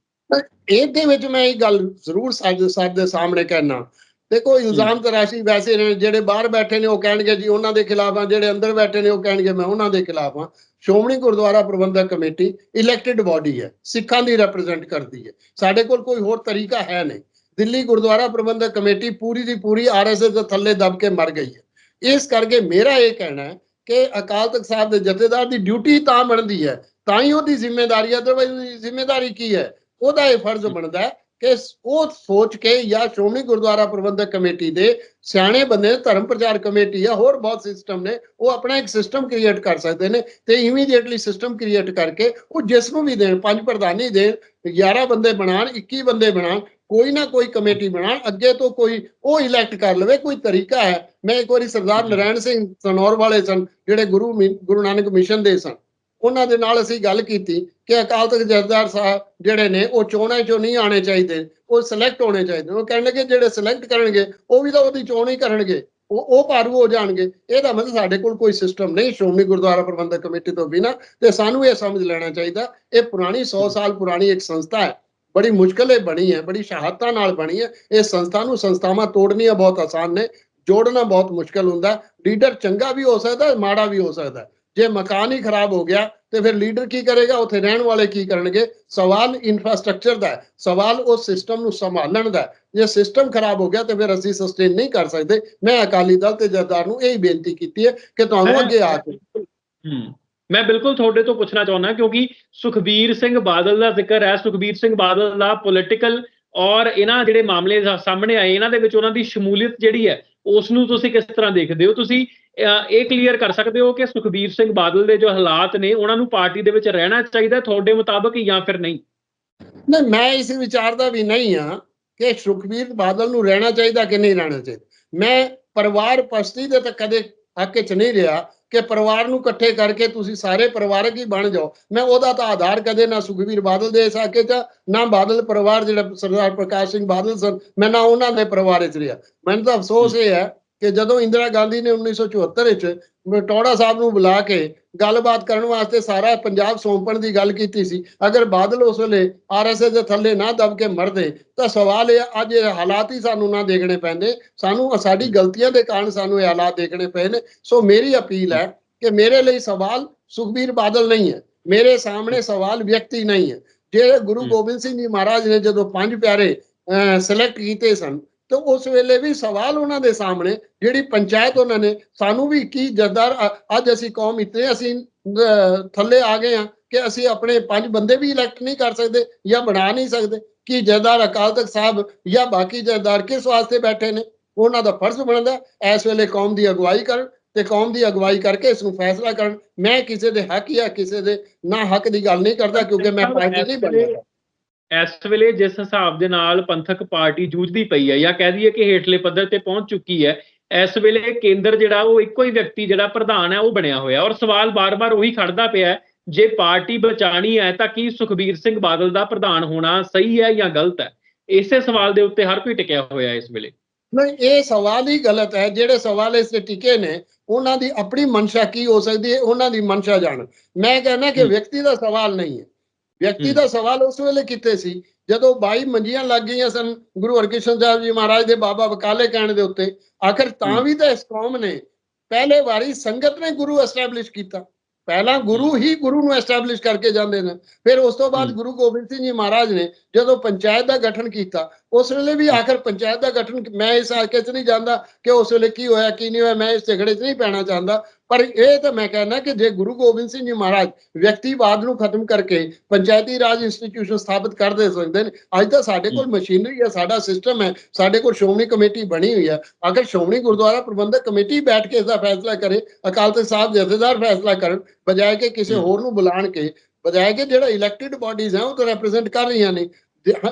ਇਹਦੇ ਵਿੱਚ ਮੈਂ ਇਹ ਗੱਲ ਜ਼ਰੂਰ ਸਾਡੇ ਸਾਡੇ ਸਾਹਮਣੇ ਕਹਿਣਾ ਦੇਖੋ ਇਲਜ਼ਾਮ ਤਰਾਸ਼ੀ ਵੈਸੇ ਨੇ ਜਿਹੜੇ ਬਾਹਰ ਬੈਠੇ ਨੇ ਉਹ ਕਹਿਣਗੇ ਜੀ ਉਹਨਾਂ ਦੇ ਖਿਲਾਫ ਆ ਜਿਹੜੇ ਅੰਦਰ ਬੈਠੇ ਨੇ ਉਹ ਕਹਿਣਗੇ ਮੈਂ ਉਹਨਾਂ ਦੇ ਖਿਲਾਫ ਆ। Shiromani Gurdwara Parbandhak committee elected body ਹੈ ਸਿੱਖਾਂ ਦੀ ਰਿਪਰੈਜ਼ੈਂਟ ਕਰਦੀ ਹੈ। ਸਾਡੇ ਕੋਲ ਕੋਈ ਹੋਰ ਤਰੀਕਾ ਹੈ ਨਹੀਂ। ਦਿੱਲੀ ਗੁਰਦੁਆਰਾ ਪ੍ਰਬੰਧਕ ਕਮੇਟੀ ਪੂਰੀ ਦੀ ਪੂਰੀ ਆਰਐਸਐਸ ਦੇ ਥੱਲੇ ਦਬ ਕੇ ਮਰ ਗਈ ਹੈ। ਇਸ ਕਰਕੇ ਮੇਰਾ ਇਹ ਕਹਿਣਾ ਹੈ ਕਿ ਅਕਾਲ ਤਖਤ ਸਾਹਿਬ ਦੇ ਜਥੇਦਾਰ ਦੀ ਡਿਊਟੀ ਤਾਂ ਬਣਦੀ ਹੈ, ਤਾਂ ਹੀ ਉਹਦੀ ਜ਼ਿੰਮੇਵਾਰੀ ਹੈ ਅਦਰਵਾਈਜ਼ ਜ਼ਿੰਮੇਵਾਰੀ ਕੀ ਹੈ? ਉਹਦਾ ਇਹ ਫਰਜ਼ ਬਣਦਾ ਹੈ ਕਿ ਉਹ ਸੋਚ ਕੇ ਜਾਂ ਸ਼੍ਰੋਮਣੀ ਗੁਰਦੁਆਰਾ ਪ੍ਰਬੰਧਕ ਕਮੇਟੀ ਦੇ ਸਿਆਣੇ ਬੰਦੇ, ਧਰਮ ਪ੍ਰਚਾਰ ਕਮੇਟੀ ਆ ਹੋਰ ਬਹੁਤ ਸਿਸਟਮ ਨੇ, ਉਹ ਆਪਣਾ ਇੱਕ ਸਿਸਟਮ ਕ੍ਰੀਏਟ ਕਰ ਸਕਦੇ ਨੇ ਤੇ ਇਮੀਡੀਏਟਲੀ ਸਿਸਟਮ ਕ੍ਰੀਏਟ ਕਰਕੇ ਉਹ ਜਿਸ ਨੂੰ ਵੀ ਦੇਣ, ਪੰਜ ਪ੍ਰਧਾਨੀ ਦੇਣ 11 ਬੰਦੇ ਬਣਾਣ 21 ਬੰਦੇ ਬਣਾਣ ਕੋਈ ਨਾ ਕੋਈ ਕਮੇਟੀ ਬਣਾਣ ਅੱਗੇ ਤੋਂ ਕੋਈ ਉਹ ਇਲੈਕਟ ਕਰ ਲਵੇ ਕੋਈ ਤਰੀਕਾ ਹੈ। ਮੈਂ ਇੱਕ ਵਾਰੀ ਸਰਦਾਰ ਨਰੈਣ ਸਿੰਘ ਸਨੌਰ ਵਾਲੇ ਸਨ ਜਿਹੜੇ ਗੁਰੂ ਗੁਰੂ ਨਾਨਕ ਮਿਸ਼ਨ ਦੇ ਸਨ। ਉਹਨਾਂ ਦੇ ਨਾਲ ਅਸੀਂ ਗੱਲ ਕੀਤੀ ਕਿ ਅਕਾਲ ਤਖਤ ਜਥੇਦਾਰ ਸਾਹਿਬ ਜਿਹੜੇ ਨੇ ਉਹ ਚੋਣਾਂ ਚੋਂ ਨਹੀਂ ਆਣੇ ਚਾਹੀਦੇ ਉਹ ਸਿਲੈਕਟ ਹੋਣੇ ਚਾਹੀਦੇ। ਉਹ ਕਹਿਣ ਲੱਗੇ ਜਿਹੜੇ ਸਿਲੈਕਟ ਕਰਨਗੇ ਉਹ ਵੀ ਤਾਂ ਉਹਦੀ ਚੋਣ ਹੀ ਕਰਨਗੇ। ਉਹ ਉਹ ਭਾਰੂ ਹੋ ਜਾਣਗੇ। ਇਹਦਾ ਮਤਲਬ ਸਾਡੇ ਕੋਲ ਕੋਈ ਸਿਸਟਮ ਨਹੀਂ ਸ਼੍ਰੋਮਣੀ ਗੁਰਦੁਆਰਾ ਪ੍ਰਬੰਧਕ ਕਮੇਟੀ ਤੋਂ ਬਿਨਾ। ਤੇ ਸਾਨੂੰ ਇਹ ਸਮਝ ਲੈਣਾ ਚਾਹੀਦਾ ਇਹ ਪੁਰਾਣੀ 100 ਸਾਲ ਪੁਰਾਣੀ ਇੱਕ ਸੰਸਥਾ ਹੈ। ਬੜੀ ਮੁਸ਼ਕਲ ਬਣੀ ਹੈ ਬੜੀ ਸ਼ਹਾਦਤਾਂ ਨਾਲ ਬਣੀ ਹੈ। ਇਹ ਸੰਸਥਾ ਨੂੰ ਸੰਸਥਾਵਾਂ ਤੋੜਨੀਆਂ ਬਹੁਤ ਆਸਾਨ ਨੇ ਜੋੜਨਾ ਬਹੁਤ ਮੁਸ਼ਕਲ ਹੁੰਦਾ ਲੀਡਰ ਚੰਗਾ ਵੀ ਹੋ ਸਕਦਾ ਮਾੜਾ ਵੀ ਹੋ ਸਕਦਾ। ਜੇ ਮਕਾਨ ਹੀ ਖਰਾਬ ਹੋ ਗਿਆ ਤੇ ਫਿਰ ਲੀਡਰ ਕੀ ਕਰੇਗਾ? ਉੱਥੇ ਰਹਿਣ ਵਾਲੇ ਕੀ ਕਰਨਗੇ? ਸਵਾਲ ਇਨਫਰਾਸਟ੍ਰਕਚਰ ਦਾ ਹੈ। ਸਵਾਲ ਉਸ ਸਿਸਟਮ ਨੂੰ ਸੰਭਾਲਣ ਦਾ। ਜੇ ਸਿਸਟਮ ਖਰਾਬ ਹੋ ਗਿਆ ਤੇ ਫਿਰ ਅਸੀਂ ਸਸਟੇਨ ਨਹੀਂ ਕਰ ਸਕਦੇ। ਮੈਂ ਅਕਾਲੀ ਦਲ ਤੇ ਜਥੇਦਾਰ ਨੂੰ ਇਹ ਹੀ ਬੇਨਤੀ ਕੀਤੀ ਹੈ ਕਿ ਤੁਹਾਨੂੰ ਅੱਗੇ ਆ ਕੇ ਹੂੰ। ਮੈਂ ਬਿਲਕੁਲ ਤੁਹਾਡੇ ਤੋਂ ਪੁੱਛਣਾ ਚਾਹੁੰਦਾ ਕਿਉਂਕਿ ਸੁਖਬੀਰ ਸਿੰਘ ਬਾਦਲ ਦਾ ਜ਼ਿਕਰ ਹੈ। ਸੁਖਬੀਰ ਸਿੰਘ ਬਾਦਲ ਦਾ ਪੋਲਿਟੀਕਲ ਔਰ ਇਹਨਾਂ ਜਿਹੜੇ ਮਾਮਲੇ ਸਾਹਮਣੇ ਆਏ, ਇਹਨਾਂ ਦੇ ਵਿੱਚ ਉਹਨਾਂ ਦੀ ਸ਼ਮੂਲੀਅਤ ਜਿਹੜੀ ਹੈ, ਉਸ ਨੂੰ ਤੁਸੀਂ ਕਿਸ ਤਰ੍ਹਾਂ ਦੇਖਦੇ ਹੋ? ਤੁਸੀਂ ਇਹ ਕਲੀਅਰ ਕਰ ਸਕਦੇ ਹੋ ਕਿ ਸੁਖਬੀਰ ਸਿੰਘ ਬਾਦਲ ਦੇ ਜੋ ਹਾਲਾਤ ਨੇ, ਉਹਨਾਂ ਨੂੰ ਪਾਰਟੀ ਦੇ ਵਿੱਚ ਰਹਿਣਾ ਚਾਹੀਦਾ ਤੁਹਾਡੇ ਮੁਤਾਬਕ ਜਾਂ ਫਿਰ ਨਹੀਂ? ਨਹੀਂ, ਮੈਂ ਇਸ ਵਿਚਾਰ ਦਾ ਵੀ ਨਹੀਂ ਆ ਕਿ ਸੁਖਬੀਰ ਬਾਦਲ ਨੂੰ ਰਹਿਣਾ ਚਾਹੀਦਾ ਕਿ ਨਹੀਂ ਰਹਿਣਾ ਚਾਹੀਦਾ। ਮੈਂ ਪਰਿਵਾਰ ਪਸਤੀ ਦੇ ਤਾਂ ਕਦੇ ਹੱਕ 'ਚ ਨਹੀਂ ਰਿਹਾ ਕਿ ਪਰਿਵਾਰ ਨੂੰ ਇਕੱਠੇ ਕਰਕੇ ਤੁਸੀਂ ਸਾਰੇ ਪਰਿਵਾਰਕ ਹੀ ਬਣ ਜਾਓ। ਮੈਂ ਉਹਦਾ ਤਾਂ ਆਧਾਰ ਕਦੇ ਨਾ ਸੁਖਬੀਰ ਬਾਦਲ ਦੇ ਸਾਕੇ 'ਚ, ਨਾ ਬਾਦਲ ਪਰਿਵਾਰ ਜਿਹੜਾ ਸਰਦਾਰ ਪ੍ਰਕਾਸ਼ ਸਿੰਘ ਬਾਦਲ ਸਨ, ਮੈਂ ਨਾ ਉਹਨਾਂ ਦੇ ਪਰਿਵਾਰ ਵਿੱਚ ਰਿਹਾ। ਮੈਨੂੰ ਤਾਂ ਅਫਸੋਸ ਇਹ ਹੈ ਕਿ ਜਦੋਂ ਇੰਦਰਾ ਗਾਂਧੀ ਨੇ 1974 ਵਿੱਚ ਟੌੜਾ ਸਾਹਿਬ ਨੂੰ ਬੁਲਾ ਕੇ ਗੱਲਬਾਤ ਕਰਨ ਵਾਸਤੇ ਸਾਰਾ ਪੰਜਾਬ ਸੌਂਪਣ ਦੀ ਗੱਲ ਕੀਤੀ ਸੀ। ਅਗਰ ਬਾਦਲ ਉਸ ਵੇਲੇ ਆਰਐਸਐਸ ਦੇ ਥੱਲੇ ਨਾ ਦਬ ਕੇ ਮਰਦੇ, ਤਾਂ ਸਵਾਲ ਇਹ ਅੱਜ ਇਹ ਹਾਲਾਤ ਹੀ ਸਾਨੂੰ ਨਾ ਦੇਖਣੇ ਪੈਂਦੇ। ਸਾਨੂੰ ਸਾਡੀ ਗਲਤੀਆਂ ਦੇ ਕਾਰਨ ਸਾਨੂੰ ਇਹ ਹਾਲਾਤ ਦੇਖਣੇ ਪਏ ਨੇ। ਸੋ ਮੇਰੀ ਅਪੀਲ ਹੈ ਕਿ ਮੇਰੇ ਲਈ ਸਵਾਲ ਸੁਖਬੀਰ ਬਾਦਲ ਨਹੀਂ ਹੈ। ਮੇਰੇ ਸਾਹਮਣੇ ਸਵਾਲ ਵਿਅਕਤੀ ਨਹੀਂ ਹੈ। ਜਿਹੜੇ ਗੁਰੂ ਗੋਬਿੰਦ ਸਿੰਘ ਜੀ ਮਹਾਰਾਜ ਨੇ ਜਦੋਂ ਪੰਜ ਪਿਆਰੇ ਸਿਲੈਕਟ ਕੀਤੇ ਸਨ ਤੇ ਉਸ ਵੇਲੇ ਵੀ ਸਵਾਲ ਉਹਨਾਂ ਦੇ ਸਾਹਮਣੇ ਜਿਹੜੀ ਪੰਚਾਇਤ ਉਹਨਾਂ ਨੇ ਸਾਨੂੰ ਵੀ ਕੀ ਜਦਾਰ ਅੱਜ ਅਸੀਂ ਕੌਮ ਇਤਨੇ ਅਸੀਂ ਥੱਲੇ ਆ ਗਏ ਆ ਕਿ ਅਸੀਂ ਆਪਣੇ ਪੰਜ ਬੰਦੇ ਵੀ ਇਲੈਕਟ ਨਹੀਂ ਕਰ ਸਕਦੇ ਜਾਂ ਬਣਾ ਨਹੀਂ ਸਕਦੇ। ਕਿ ਜਦਾਰ ਅਕਾਲ ਤਖਤ ਸਾਹਿਬ ਜਾਂ ਬਾਕੀ ਜਦਾਰ ਕਿਸ ਵਾਸਤੇ ਬੈਠੇ ਨੇ? ਉਹਨਾਂ ਦਾ ਫਰਜ਼ ਬਣਦਾ ਇਸ ਵੇਲੇ ਕੌਮ ਦੀ ਅਗਵਾਈ ਕਰਨ ਤੇ ਕੌਮ ਦੀ ਅਗਵਾਈ ਕਰਕੇ ਇਸ ਨੂੰ ਫੈਸਲਾ ਕਰਨ। ਮੈਂ ਕਿਸੇ ਦੇ ਹੱਕ ਜਾਂ ਕਿਸੇ ਦੇ ਨਾ ਹੱਕ ਦੀ ਗੱਲ ਨਹੀਂ ਕਰਦਾ ਕਿਉਂਕਿ ਮੈਂ ਪਾਰਟੀ ਨਹੀਂ ਬਣਦਾ। ਇਸ ਵੇਲੇ ਜਿਸ ਹਿਸਾਬ ਦੇ ਨਾਲ ਪੰਥਕ ਪਾਰਟੀ ਜੂਝਦੀ ਪਈ ਹੈ ਜਾਂ ਕਹਿ ਦਈਏ ਕਿ ਹੇਠਲੇ ਪੱਧਰ ਤੇ ਪਹੁੰਚ ਚੁੱਕੀ ਹੈ ਇਸ ਵੇਲੇ ਕੇਂਦਰ ਜਿਹੜਾ ਉਹ ਇੱਕੋ ਹੀ ਵਿਅਕਤੀ ਜਿਹੜਾ ਪ੍ਰਧਾਨ ਹੈ ਉਹ ਬਣਿਆ ਹੋਇਆ ਔਰ ਸਵਾਲ ਬਾਰ-ਬਾਰ ਉਹੀ ਖੜਦਾ ਪਿਆ ਜੇ ਪਾਰਟੀ ਬਚਾਣੀ ਹੈ ਤਾਂ ਕੀ ਸੁਖਬੀਰ ਸਿੰਘ ਬਾਦਲ ਦਾ ਪ੍ਰਧਾਨ ਹੋਣਾ ਸਹੀ ਹੈ ਜਾਂ ਗਲਤ ਹੈ? ਇਸੇ ਸਵਾਲ ਦੇ ਉੱਤੇ ਹਰ ਕੋਈ ਟਿਕਿਆ ਹੋਇਆ ਇਸ ਵੇਲੇ। ਨਹੀਂ ਇਹ ਸਵਾਲ ਹੀ ਗਲਤ ਹੈ। ਜਿਹੜੇ ਸਵਾਲ ਇਸ ਤੇ ਟਿਕੇ ਨੇ ਉਹਨਾਂ ਦੀ ਆਪਣੀ ਮਨਸ਼ਾ ਕੀ ਹੋ ਸਕਦੀ ਹੈ? ਉਹਨਾਂ ਦੀ ਮਨਸ਼ਾ ਜਾਣ। ਮੈਂ ਕਹਿੰਦਾ ਕਿ। ਵਿਅਕਤੀ ਦਾ ਸਵਾਲ ਨਹੀਂ ਹੈ। ਵਿਅਕਤੀ। ਦਾ ਸਵਾਲ ਉਸ ਵੇਲੇ ਕਿੱਥੇ ਸੀ ਜਦੋਂ 22 ਮੰਜੀਆਂ ਲੱਗ ਗਈਆਂ ਸਨ ਗੁਰੂ ਹਰਕ੍ਰਿਸ਼ਨ ਸਾਹਿਬ ਜੀ ਮਹਾਰਾਜ ਦੇ ਬਾਬਾ ਬਕਾਲੇ ਕਹਿਣ ਦੇ ਉੱਤੇ ਆਖਰ ਤਾਂ। ਵੀ ਤਾਂ ਇਸ ਕੌਮ ਨੇ ਪਹਿਲੇ ਵਾਰੀ ਸੰਗਤ ਨੇ ਗੁਰੂ ਐਸਟੈਬਲਿਸ਼ ਕੀਤਾ ਪਹਿਲਾਂ ਗੁਰੂ ਹੀ ਗੁਰੂ ਨੂੰ ਐਸਟੈਬਲਿਸ਼ ਕਰਕੇ ਜਾਂਦੇ ਨੇ ਫਿਰ ਉਸ ਤੋਂ ਬਾਅਦ। ਗੁਰੂ ਗੋਬਿੰਦ ਸਿੰਘ ਜੀ ਮਹਾਰਾਜ ਨੇ ਜਦੋਂ ਪੰਚਾਇਤ ਦਾ ਗਠਨ ਕੀਤਾ ਉਸ ਵੇਲੇ ਵੀ ਆਖਰ ਪੰਚਾਇਤ ਦਾ ਗਠਨ ਮੈਂ ਇਸ ਹਲਕੇ 'ਚ ਨਹੀਂ ਜਾਂਦਾ ਕਿ ਉਸ ਵੇਲੇ ਕੀ ਹੋਇਆ ਕੀ ਨਹੀਂ ਹੋਇਆ ਮੈਂ ਇਸ ਝਗੜੇ 'ਚ ਨਹੀਂ ਪੈਣਾ ਚਾਹੁੰਦਾ। ਪਰ ਇਹ ਤਾਂ ਮੈਂ ਕਹਿੰਦਾ ਕਿ ਜੇ ਗੁਰੂ ਗੋਬਿੰਦ ਸਿੰਘ ਜੀ ਮਹਾਰਾਜ ਵਿਅਕਤੀਵਾਦ ਨੂੰ ਖਤਮ ਕਰਕੇ ਪੰਚਾਇਤੀ ਰਾਜ ਇੰਸਟੀਟਿਊਸ਼ਨ ਸਥਾਪਿਤ ਕਰ ਦੇ ਸਕਦੇ ਨੇ ਅੱਜ ਤਾਂ ਸਾਡੇ ਕੋਲ ਮਸ਼ੀਨਰੀ ਹੈ ਸਾਡਾ ਸਿਸਟਮ ਹੈ ਸਾਡੇ ਕੋਲ ਸ਼੍ਰੋਮਣੀ ਕਮੇਟੀ ਬਣੀ ਹੋਈ ਹੈ। ਅਗਰ ਸ਼੍ਰੋਮਣੀ ਗੁਰਦੁਆਰਾ ਪ੍ਰਬੰਧਕ ਕਮੇਟੀ ਬੈਠ ਕੇ ਇਸ ਦਾ ਫੈਸਲਾ ਕਰੇ ਅਕਾਲ ਤਖਤ ਸਾਹਿਬ ਜਥੇਦਾਰ ਫੈਸਲਾ ਕਰਨ ਬਜਾਏ ਕਿ ਕਿਸੇ। ਹੋਰ ਨੂੰ ਬੁਲਾਣ ਕੇ ਬਜਾਏ ਕਿ ਜਿਹੜਾ ਇਲੈਕਟਿਡ ਬਾਡੀਜ਼ ਹੈ ਉਹ ਤਾਂ ਰਿਪਰੈਜ਼ੈਂਟ ਕਰ ਰਹੀਆਂ ਨੇ।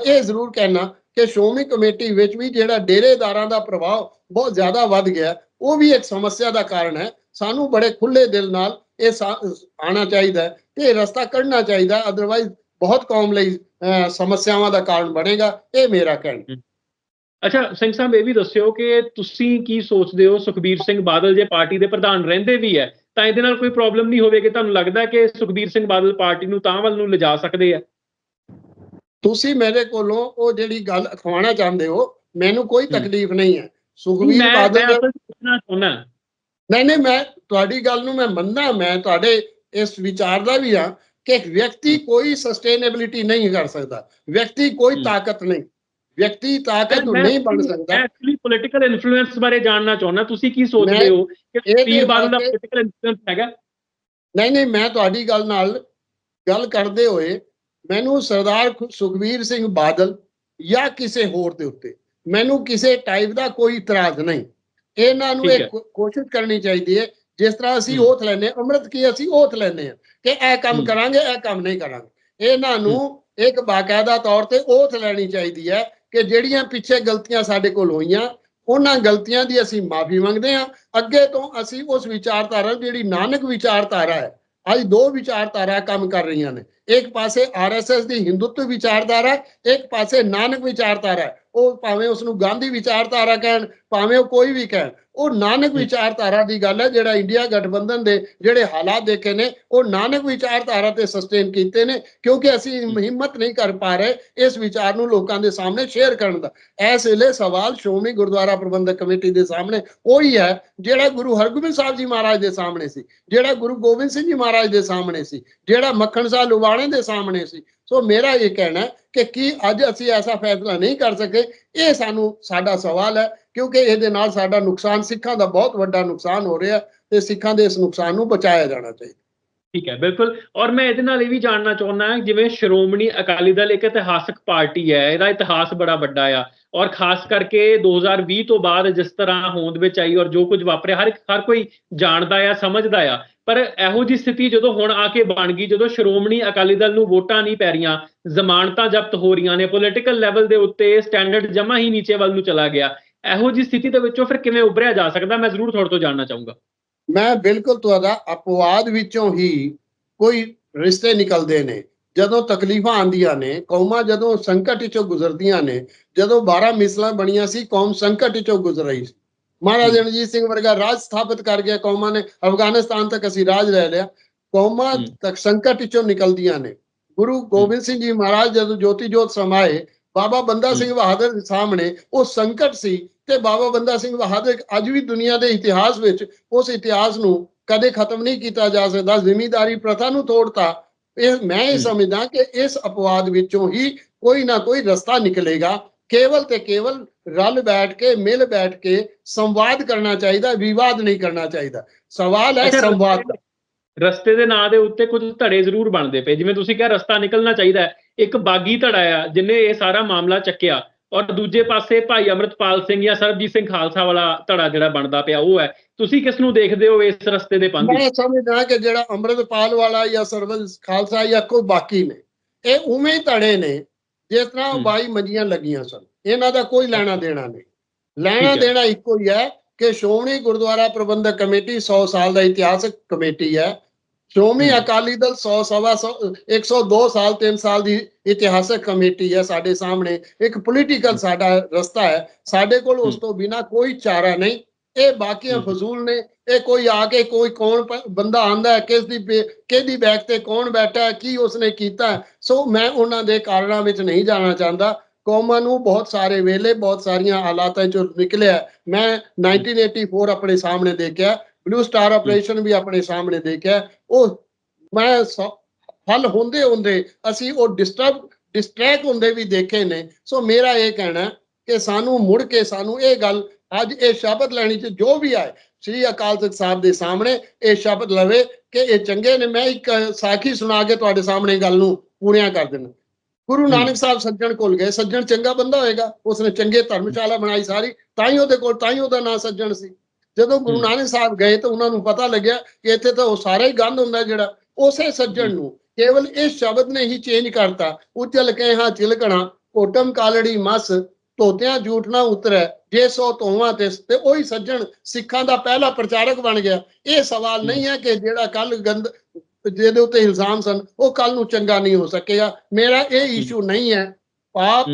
ਇਹ ਜ਼ਰੂਰ ਕਹਿਣਾ ਕਿ ਸ਼੍ਰੋਮਣੀ ਕਮੇਟੀ ਵਿੱਚ ਵੀ ਜਿਹੜਾ ਡੇਰੇਦਾਰਾਂ ਦਾ ਪ੍ਰਭਾਵ ਬਹੁਤ ਜ਼ਿਆਦਾ ਵੱਧ ਗਿਆ ਉਹ ਵੀ ਇੱਕ ਸਮੱਸਿਆ ਦਾ ਕਾਰਨ ਹੈ। ਸਾਨੂੰ ਬੜੇ ਖੁੱਲੇ ਦਿਲ ਨਾਲ ਇਹ ਸਾ- ਚਾਹੀਦਾ ਹੈ ਤੇ ਇਹ ਰਸਤਾ ਕੱਢਣਾ ਚਾਹੀਦਾ ਅਦਰਵਾਈਜ਼ ਬਹੁਤ ਕੌਮ ਲਈ ਸਮੱਸਿਆਵਾਂ ਦਾ ਕਾਰਨ ਬਣੇਗਾ। ਇਹ ਮੇਰਾ ਕਹਿਣਾ ਅੱਛਾ, ਸਿੰਘ ਸਾਹਿਬ ਇਹ ਵੀ ਦੱਸਿਓ ਕਿ ਤੁਸੀਂ ਕੀ ਸੋਚਦੇ ਹੋ? ਸੁਖਬੀਰ ਸਿੰਘ ਬਾਦਲ ਜੇ ਪਾਰਟੀ ਦੇ ਪ੍ਰਧਾਨ ਰਹਿੰਦੇ ਵੀ ਹੈ, ਤਾਂ ਇਹਦੇ ਨਾਲ ਕੋਈ ਪ੍ਰੋਬਲਮ ਨਹੀਂ ਹੋਵੇਗੀ। ਤੁਹਾਨੂੰ ਲੱਗਦਾ ਕਿ ਸੁਖਬੀਰ ਸਿੰਘ ਬਾਦਲ ਪਾਰਟੀ ਨੂੰ ਤਾਂ ਵੱਲ ਨੂੰ ਲਿਜਾ ਸਕਦੇ ਆ? ਤੁਸੀਂ ਮੇਰੇ ਕੋਲੋਂ ਉਹ ਜਿਹੜੀ ਗੱਲ ਅਖਵਾਉਣਾ ਚਾਹੁੰਦੇ ਹੋ ਮੈਨੂੰ ਕੋਈ। ਤਕਲੀਫ ਨਹੀਂ ਹੈ। ਮੈਂ ਬਾਦਲ ਪੁੱਛਣਾ ਚਾਹੁੰਦਾ। ਨਹੀਂ ਨਹੀਂ ਮੈਂ ਤੁਹਾਡੀ ਗੱਲ ਨੂੰ ਮੈਂ ਮੰਨਦਾ ਮੈਂ ਤੁਹਾਡੇ ਇਸ ਵਿਚਾਰ ਦਾ ਵੀ ਹਾਂ ਕਿ ਇੱਕ ਵਿਅਕਤੀ ਕੋਈ ਸਸਟੇਨੇਬਿਲਿਟੀ ਨਹੀਂ ਕਰ ਸਕਦਾ। ਵਿਅਕਤੀ ਕੋਈ। ਤਾਕਤ ਨਹੀਂ। ਵਿਅਕਤੀ ਤਾਕਤ ਨਹੀਂ ਬਣ ਸਕਦਾ। ਐਕਚੁਅਲੀ ਪੋਲਿਟੀਕਲ ਇਨਫਲੂਐਂਸ ਬਾਰੇ ਜਾਣਨਾ ਚਾਹੁੰਦਾ। ਤੁਸੀਂ ਕੀ ਸੋਚਦੇ ਹੋ ਕਿ ਸੁਖਬੀਰ ਬਾਦਲ ਦਾ ਪੋਲਿਟੀਕਲ ਇਨਫਲੂਐਂਸ ਹੈਗਾ? ਨਹੀਂ ਨਹੀਂ ਮੈਂ ਤੁਹਾਡੀ ਗੱਲ ਨਾਲ ਗੱਲ ਕਰਦੇ ਹੋਏ ਮੈਨੂੰ ਸਰਦਾਰ ਸੁਖਬੀਰ ਸਿੰਘ ਬਾਦਲ ਜਾਂ ਕਿਸੇ ਹੋਰ ਦੇ ਉੱਤੇ ਮੈਨੂੰ ਕਿਸੇ ਟਾਈਪ ਦਾ ਕੋਈ ਇਤਰਾਜ਼ ਨਹੀਂ। ਇਹਨਾਂ ਨੂੰ ਇਹ ਕੋਸ਼ਿਸ਼ ਕਰਨੀ ਚਾਹੀਦੀ ਹੈ ਜਿਸ ਤਰ੍ਹਾਂ ਅਸੀਂ। ਓਥ ਲੈਨੇ ਅੰਮ੍ਰਿਤ ਕੀ ਅਸੀਂ ਓਥ ਲੈਨੇ ਆ ਕਿ ਇਹ ਕੰਮ। ਕਰਾਂਗੇ ਇਹ ਕੰਮ ਨਹੀਂ ਕਰਾਂਗੇ। ਇਹਨਾਂ ਨੂੰ ਇੱਕ ਬਾਕਾਇਦਾ ਤੌਰ ਤੇ ਓਥ ਲੈਣੀ ਚਾਹੀਦੀ ਹੈ ਕਿ ਜਿਹੜੀਆਂ ਪਿੱਛੇ ਗਲਤੀਆਂ ਸਾਡੇ ਕੋਲ ਹੋਈਆਂ ਉਹਨਾਂ ਗਲਤੀਆਂ ਦੀ ਅਸੀਂ ਮਾਫੀ ਮੰਗਦੇ ਹਾਂ। ਅੱਗੇ ਤੋਂ ਅਸੀਂ ਉਸ ਵਿਚਾਰਧਾਰਾ ਜਿਹੜੀ ਨਾਨਕ ਵਿਚਾਰਧਾਰਾ ਹੈ ਅੱਜ ਦੋ ਵਿਚਾਰਧਾਰਾ ਕੰਮ ਕਰ ਰਹੀਆਂ ਨੇ। ਇੱਕ ਪਾਸੇ ਆਰਐਸਐਸ ਦੀ ਹਿੰਦੂਤਵ ਵਿਚਾਰਧਾਰਾ ਹੈ, ਇੱਕ ਪਾਸੇ ਨਾਨਕ ਵਿਚਾਰਧਾਰਾ ਉਹ ਭਾਵੇਂ ਉਸ ਨੂੰ ਗਾਂਧੀ ਵਿਚਾਰਧਾਰਾ ਕਹਿਣ ਭਾਵੇਂ ਉਹ ਕੋਈ ਵੀ ਕਹਿਣ ਉਹ ਨਾਨਕ ਵਿਚਾਰਧਾਰਾ ਦੀ ਗੱਲ ਹੈ ਜਿਹੜਾ ਇੰਡੀਆ ਗਠਬੰਧਨ ਦੇ ਜਿਹੜੇ ਹਾਲਾਤ ਦੇਖੇ ਨੇ ਉਹ ਨਾਨਕ ਵਿਚਾਰਧਾਰਾ ਤੇ ਸਸਟੇਨ ਕੀਤੇ ਨੇ ਕਿਉਂਕਿ ਅਸੀਂ ਹਿੰਮਤ ਨਹੀਂ ਕਰ ਪਾ ਰਹੇ ਇਸ ਵਿਚਾਰ ਨੂੰ ਲੋਕਾਂ ਦੇ ਸਾਹਮਣੇ ਸ਼ੇਅਰ ਕਰਨ ਦਾ। ਇਸ ਵੇਲੇ ਸਵਾਲ ਸ਼੍ਰੋਮਣੀ ਗੁਰਦੁਆਰਾ ਪ੍ਰਬੰਧਕ ਕਮੇਟੀ ਦੇ ਸਾਹਮਣੇ ਉਹੀ ਹੈ ਜਿਹੜਾ ਗੁਰੂ ਹਰਗੋਬਿੰਦ ਸਾਹਿਬ ਜੀ ਮਹਾਰਾਜ ਦੇ ਸਾਹਮਣੇ ਸੀ ਜਿਹੜਾ ਗੁਰੂ ਗੋਬਿੰਦ ਸਿੰਘ ਜੀ ਮਹਾਰਾਜ ਦੇ ਸਾਹਮਣੇ ਸੀ ਜਿਹੜਾ ਮੱਖਣ ਸਾਹਿਬ ਲੁਬਾਣੇ ਦੇ ਸਾਹਮਣੇ ਸੀ ਸੋ ਮੇਰਾ ਇਹ ਕਹਿਣਾ ਹੈ ਕਿ ਕੀ ਅੱਜ ਅਸੀਂ ਐਸਾ ਫੈਸਲਾ ਨਹੀਂ ਕਰ ਸਕੇ ਇਹ ਸਾਨੂੰ ਸਾਡਾ ਸਵਾਲ ਹੈ ਕਿਉਂਕਿ ਇਹਦੇ ਨਾਲ ਸਾਡਾ ਨੁਕਸਾਨ ਸਿੱਖਾਂ ਦਾ ਬਹੁਤ ਵੱਡਾ ਨੁਕਸਾਨ ਹੋ ਰਿਹਾ ਤੇ ਸਿੱਖਾਂ ਦੇ ਇਸ ਨੁਕਸਾਨ ਨੂੰ ਬਚਾਇਆ ਜਾਣਾ ਚਾਹੀਦਾ ਠੀਕ ਹੈ, ਬਿਲਕੁਲ। ਔਰ ਮੈਂ ਇਹਦੇ ਨਾਲ ਇਹ ਵੀ ਜਾਣਨਾ ਚਾਹੁੰਦਾ ਜਿਵੇਂ ਸ਼੍ਰੋਮਣੀ ਅਕਾਲੀ ਦਲ ਇੱਕ ਇਤਿਹਾਸਕ ਪਾਰਟੀ ਹੈ, ਇਹਦਾ ਇਤਿਹਾਸ ਬੜਾ ਵੱਡਾ ਆ। ਔਰ ਖਾਸ ਕਰਕੇ 2020 ਤੋਂ ਬਾਅਦ ਜਿਸ ਤਰ੍ਹਾਂ ਹੋਂਦ ਵਿੱਚ ਆਈ ਔਰ ਜੋ ਕੁਝ ਵਾਪਰਿਆ, ਹਰ ਇੱਕ, ਹਰ ਕੋਈ ਜਾਣਦਾ ਆ, ਸਮਝਦਾ ਆ। ਪਰ ਇਹੋ ਜੀ ਸਥਿਤੀ ਜਦੋਂ ਹੁਣ ਆ ਕੇ ਬਣ ਗਈ, ਜਦੋਂ ਸ਼੍ਰੋਮਣੀ ਅਕਾਲੀ ਦਲ ਨੂੰ ਵੋਟਾਂ ਨਹੀਂ ਪੈ ਰਹੀਆਂ, ਜ਼ਮਾਨਤਾਂ ਜ਼ਬਤ ਹੋ ਰਹੀਆਂ ਨੇ ਪੋਲਿਟੀਕਲ ਲੈਵਲ ਦੇ ਉੱਤੇ ਸਟੈਂਡਰਡ ਜਮਾ ਹੀ ਨੀਚੇ ਵੱਲ ਨੂੰ ਚਲਾ ਗਿਆ। ਇਹੋ ਜੀ ਸਥਿਤੀ ਦੇ ਵਿੱਚੋਂ ਫਿਰ ਕਿਵੇਂ ਉੱਭਰਿਆ ਜਾ ਸਕਦਾ, ਮੈਂ ਜ਼ਰੂਰ ਤੁਹਾਡੇ ਤੋਂ ਜਾਣਨਾ ਚਾਹੂੰਗਾ। ਮੈਂ ਬਿਲਕੁਲ ਤੁਹਾਡਾ ਅਪਵਾਦ ਵਿੱਚੋਂ ਹੀ ਕੋਈ ਰਿਸ਼ਤੇ ਨਿਕਲਦੇ ਨੇ। ਜਦੋਂ ਤਕਲੀਫਾਂ ਆਂਦੀਆਂ ਨੇ ਕੌਮਾਂ ਜਦੋਂ ਸੰਕਟ ਵਿੱਚੋਂ ਗੁਜ਼ਰਦੀਆਂ ਨੇ ਜਦੋਂ 12 ਮਿਸਲਾਂ ਬਣੀਆਂ ਸੀ ਕੌਮ ਸੰਕਟ ਵਿੱਚੋਂ ਗੁਜ਼ਰ ਰਹੀ ਸੀ। ਮਹਾਰਾਜਾ ਰਣਜੀਤ ਸਿੰਘ ਵਰਗਾ ਰਾਜ ਸਥਾਪਿਤ ਕਰ ਗਿਆ ਕੌਮਾਂ ਨੇ ਅਫਗਾਨਿਸਤਾਨ ਤੱਕ ਅਸੀਂ ਰਾਜ ਲੈ ਲਿਆ। ਕੌਮਾਂ। ਤੱਕ ਸੰਕਟ ਵਿੱਚੋਂ ਨਿਕਲਦੀਆਂ ਨੇ। ਗੁਰੂ ਗੋਬਿੰਦ ਸਿੰਘ ਜੀ ਮਹਾਰਾਜ ਜਦੋਂ ਜੋਤੀ ਜੋਤ ਸਮਾਏ ਬਾਬਾ ਬੰਦਾ ਸਿੰਘ ਬਹਾਦਰ ਦੇ ਸਾਹਮਣੇ ਉਹ ਸੰਕਟ ਸੀ ਤੇ ਬਾਬਾ ਬੰਦਾ ਸਿੰਘ ਬਹਾਦਰ ਅੱਜ ਵੀ ਦੁਨੀਆ ਦੇ ਇਤਿਹਾਸ ਵਿੱਚ ਉਸ ਇਤਿਹਾਸ ਨੂੰ ਕਦੇ ਖਤਮ ਨਹੀਂ ਕੀਤਾ ਜਾ ਸਕਦਾ ਜ਼ਿਮੀਂਦਾਰੀ ਪ੍ਰਥਾ ਨੂੰ ਤੋੜਤਾ। ਇਹ ਮੈਂ ਇਹ। ਸਮਝਦਾ ਕਿ ਇਸ ਅਪਵਾਦ ਵਿੱਚੋਂ ਹੀ ਕੋਈ ਨਾ ਕੋਈ ਰਸਤਾ ਨਿਕਲੇਗਾ। ਕੇਵਲ ਤੇ ਕੇਵਲ ਰਲ ਬੈਠ ਕੇ ਮਿਲ ਬੈਠ ਕੇ ਸੰਵਾਦ ਕਰਨਾ ਚਾਹੀਦਾ ਵਿਵਾਦ ਨਹੀਂ ਕਰਨਾ ਚਾਹੀਦਾ। ਸਵਾਲ ਹੈ ਸੰਵਾਦ ਦਾ। ਰਸਤੇ ਦੇ ਨਾਂ ਦੇ ਉੱਤੇ ਕੁਝ ਧੜੇ ਜ਼ਰੂਰ ਬਣਦੇ ਪਏ। ਜਿਵੇਂ ਤੁਸੀਂ ਕਿਹਾ ਰਸਤਾ ਨਿਕਲਣਾ ਚਾਹੀਦਾ ਇੱਕ ਬਾਗੀ ਧੜਾ ਆ ਜਿਨੇ ਇਹ ਸਾਰਾ ਮਾਮਲਾ ਚੱਕਿਆ। ਔਰ ਦੂਜੇ ਪਾਸੇ ਭਾਈ ਅਮਰਤਪਾਲ ਸਿੰਘ ਜਾਂ ਸਰਬਜੀਤ ਸਿੰਘ ਖਾਲਸਾ ਵਾਲਾ ਧੜਾ ਜਿਹੜਾ ਬਣਦਾ ਪਿਆ ਉਹ ਹੈ। ਤੁਸੀਂ ਕਿਸ ਨੂੰ ਦੇਖਦੇ ਹੋ ਇਸ ਰਸਤੇ ਦੇ ਪੰਧ ਮੈਂ ਸਮਝਦਾ ਕਿ ਜਿਹੜਾ ਅੰਮ੍ਰਿਤਪਾਲ ਵਾਲਾ ਜਾਂ ਸਰਵਲ ਖਾਲਸਾ ਜਾਂ ਕੋਈ ਬਾਕੀ ਨੇ ਇਹ ਉਵੇਂ ਹੀ ਧੜੇ ਨੇ ਜਿਸ ਤਰ੍ਹਾਂ। 22 ਮੰਜੀਆਂ ਲੱਗੀਆਂ ਸਨ। ਇਹਨਾਂ ਦਾ ਕੋਈ ਲੈਣਾ ਦੇਣਾ ਨਹੀਂ। ਲੈਣਾ। ਦੇਣਾ ਇੱਕੋ ਹੀ ਹੈ ਕਿ ਸ਼੍ਰੋਮਣੀ ਗੁਰਦੁਆਰਾ ਪ੍ਰਬੰਧਕ ਕਮੇਟੀ 100 ਸਾਲ ਦਾ ਇਤਿਹਾਸਕ ਕਮੇਟੀ ਹੈ। ਸ਼੍ਰੋਮਣੀ। ਅਕਾਲੀ ਦਲ 100 ਸਵਾ 100 102 ਸਾਲ 3 ਸਾਲ ਦੀ ਇਤਿਹਾਸਕ ਕਮੇਟੀ ਹੈ ਸਾਡੇ ਸਾਹਮਣੇ। ਇੱਕ ਪੋਲੀਟੀਕਲ ਸਾਡਾ ਰਸਤਾ ਹੈ। ਸਾਡੇ ਕੋਲ ਉਸ। ਤੋਂ ਬਿਨਾ ਕੋਈ ਚਾਰਾ ਨਹੀਂ। ਇਹ ਬਾਕੀਆਂ। ਫਜ਼ੂਲ ਨੇ। ਇਹ ਕੋਈ ਆ ਕੇ ਕੋਈ ਕੌਣ ਬੰਦਾ ਆਂਦਾ ਹੈ ਕਿਸ ਦੀ ਕਿਹਦੀ ਬੈਕ ਤੇ ਕੌਣ ਬੈਠਾ ਹੈ ਕੀ ਉਸਨੇ ਕੀਤਾ। ਸੋ ਮੈਂ ਉਹਨਾਂ ਦੇ ਕਾਰਨਾਂ ਵਿੱਚ ਨਹੀਂ ਜਾਣਾ ਚਾਹੁੰਦਾ। ਕੌਮਾਂ ਨੂੰ ਬਹੁਤ ਸਾਰੇ ਵੇਲੇ ਬਹੁਤ ਸਾਰੀਆਂ ਹਾਲਾਤਾਂ ਚੋਂ ਨਿਕਲਿਆ ਮੈਂ 1984 ਆਪਣੇ ਸਾਹਮਣੇ ਦੇਖਿਆ। ਬਲੂ ਸਟਾਰ ਆਪਰੇਸ਼ਨ ਵੀ ਆਪਣੇ ਸਾਹਮਣੇ ਦੇਖਿਆ। ਉਹ ਮੈਂ ਹੱਲ ਹੁੰਦੇ ਹੁੰਦੇ ਅਸੀਂ ਉਹ ਡਿਸਟਰਬ ਡਿਸਟਰੈਕਟ ਹੁੰਦੇ ਵੀ ਦੇਖੇ ਨੇ। ਸੋ ਮੇਰਾ ਇਹ ਕਹਿਣਾ ਕਿ ਸਾਨੂੰ ਮੁੜ ਕੇ ਸਾਨੂੰ ਇਹ ਗੱਲ ਅੱਜ ਇਹ ਸ਼ਬਦ ਲੈਣੀ ਚ ਜੋ ਵੀ ਆਏ ਸ੍ਰੀ ਅਕਾਲ ਤਖਤ ਸਾਹਿਬ ਦੇ ਸਾਹਮਣੇ ਇਹ ਸ਼ਬਦ ਲਵੇ ਕਿ ਇਹ ਚੰਗੇ ਨੇ। ਮੈਂ ਇੱਕ ਸਾਖੀ ਸੁਣਾ ਕੇ ਤੁਹਾਡੇ ਸਾਹਮਣੇ ਗੱਲ ਨੂੰ ਪੂਰੀਆਂ ਕਰ ਦੇਣਾ ਗੁਰੂ ਨਾਨਕ ਸਾਹਿਬ ਸੱਜਣ ਕੋਲ ਗਏ। ਸੱਜਣ ਚੰਗਾ ਬੰਦਾ ਹੋਏਗਾ। ਉਸਨੇ ਚੰਗੇ ਧਰਮਸ਼ਾਲਾ ਬਣਾਈ ਸਾਰੀ। ਤਾਂ ਹੀ ਉਹਦੇ ਕੋਲ ਤਾਂ ਹੀ ਉਹਦਾ ਨਾਂ ਸੱਜਣ ਸੀ। ਜਦੋਂ ਗੁਰੂ। ਨਾਨਕ ਸਾਹਿਬ ਗਏ ਤਾਂ ਉਹਨਾਂ ਨੂੰ ਪਤਾ ਲੱਗਿਆ ਕਿ ਇੱਥੇ ਤਾਂ ਉਹ ਸਾਰਾ ਹੀ ਗੰਦ ਹੁੰਦਾ ਜਿਹੜਾ ਉਸੇ ਸੱਜਣ ਨੂੰ। ਕੇਵਲ ਇਸ ਸ਼ਬਦ ਨੇ ਹੀ ਚੇਂਜ ਕਰਤਾ। ਉਜਲ ਕੇ ਹਾਂ ਚਿਲਕਣਾ ਕੋਟਮ ਕਾਲੜੀ ਮਸ ਧੋਤਿਆਂ ਝੂਠ ਨਾ ਉਤਰੈ ਜੇ ਸੋ ਧੋਵਾਂ ਤੇ ਤੇ ਉਹੀ ਸੱਜਣ ਸਿੱਖਾਂ ਦਾ ਪਹਿਲਾ ਪ੍ਰਚਾਰਕ ਬਣ ਗਿਆ। ਇਹ ਸਵਾਲ ਨਹੀਂ ਹੈ ਕਿ ਜਿਹੜਾ ਕੱਲ ਗੰਦ ਜਿਹਦੇ ਉੱਤੇ ਇਲਜ਼ਾਮ ਸਨ ਉਹ ਕੱਲ ਨੂੰ ਚੰਗਾ ਨਹੀਂ ਹੋ ਸਕੇਗਾ। ਮੇਰਾ ਇਹ ਇਸ਼ੂ ਨਹੀਂ ਹੈ। ਪਾਪ।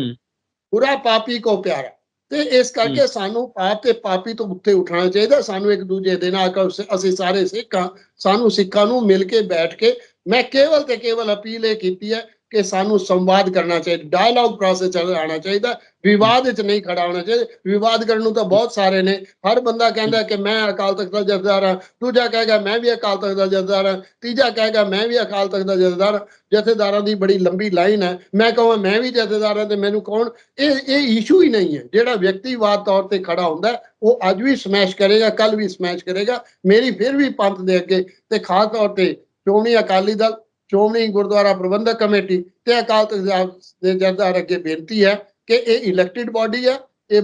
ਬੁਰਾ ਪਾਪੀ ਕੋ ਪਿਆਰਾ। ਤੇ ਇਸ ਕਰਕੇ ਸਾਨੂੰ ਪਾਪ ਤੇ ਪਾਪੀ ਤੋਂ ਉੱਤੇ ਉਠਾਉਣਾ ਚਾਹੀਦਾ। ਸਾਨੂੰ ਇੱਕ ਦੂਜੇ ਦੇ ਨਾਲ ਅਸੀਂ ਸਾਰੇ ਸਿੱਖਾਂ ਸਾਨੂੰ ਸਿੱਖਾਂ ਨੂੰ ਮਿਲ ਕੇ ਬੈਠ ਕੇ ਮੈਂ ਕੇਵਲ ਤੇ ਕੇਵਲ ਅਪੀਲ ਇਹ ਕੀਤੀ ਹੈ ਕਿ ਸਾਨੂੰ ਸੰਵਾਦ ਕਰਨਾ ਚਾਹੀਦਾ ਡਾਇਲੌਗ ਪ੍ਰੋਸੈਸ ਚੱਲਣਾ ਚਾਹੀਦਾ, ਵਿਵਾਦ ਵਿੱਚ ਨਹੀਂ ਖੜਾ ਹੋਣਾ ਚਾਹੀਦਾ। ਵਿਵਾਦ ਕਰਨ ਨੂੰ ਤਾਂ ਬਹੁਤ ਸਾਰੇ ਨੇ। ਹਰ ਬੰਦਾ ਕਹਿੰਦਾ ਕਿ ਮੈਂ ਅਕਾਲ ਤਖਤ ਦਾ ਜਥੇਦਾਰ ਹਾਂ, ਦੂਜਾ ਕਹੇਗਾ ਮੈਂ ਵੀ ਅਕਾਲ ਤਖਤ ਦਾ ਜਥੇਦਾਰ ਹਾਂ, ਤੀਜਾ ਕਹੇਗਾ ਮੈਂ ਵੀ ਅਕਾਲ ਤਖਤ ਦਾ ਜਥੇਦਾਰ ਹਾਂ। ਜਥੇਦਾਰਾਂ ਦੀ ਬੜੀ ਲੰਬੀ ਲਾਈਨ ਹੈ। ਮੈਂ ਕਹਾਂ, ਮੈਂ ਵੀ ਜਥੇਦਾਰ ਹਾਂ ਤੇ ਮੈਨੂੰ ਕੌਣ? ਇਹ ਇਹ ਇਸ਼ੂ ਹੀ ਨਹੀਂ ਹੈ। ਜਿਹੜਾ ਵਿਅਕਤੀਵਾਦ ਤੌਰ ਤੇ ਖੜਾ ਹੁੰਦਾ ਉਹ ਅੱਜ ਵੀ ਸਮੈਸ਼ ਕਰੇਗਾ ਕੱਲ ਵੀ ਸਮੈਸ਼ ਕਰੇਗਾ। ਮੇਰੀ ਫਿਰ ਵੀ ਪੰਥ ਦੇ ਅੱਗੇ ਤੇ ਖਾਸ ਤੌਰ ਤੇ ਸ਼੍ਰੋਮਣੀ ਅਕਾਲੀ ਦਲ ਸ਼੍ਰੋਮਣੀ ਗੁਰਦੁਆਰਾ ਪ੍ਰਬੰਧਕ ਕਮੇਟੀ ਤੇ ਅਕਾਲ ਤਖਤ ਦੇ ਜਥੇਦਾਰ ਅੱਗੇ ਬੇਨਤੀ ਹੈ ਕਿ ਇਹ ਇਲੈਕਟਿਡ ਬਾਡੀ ਹੈ ਇਹ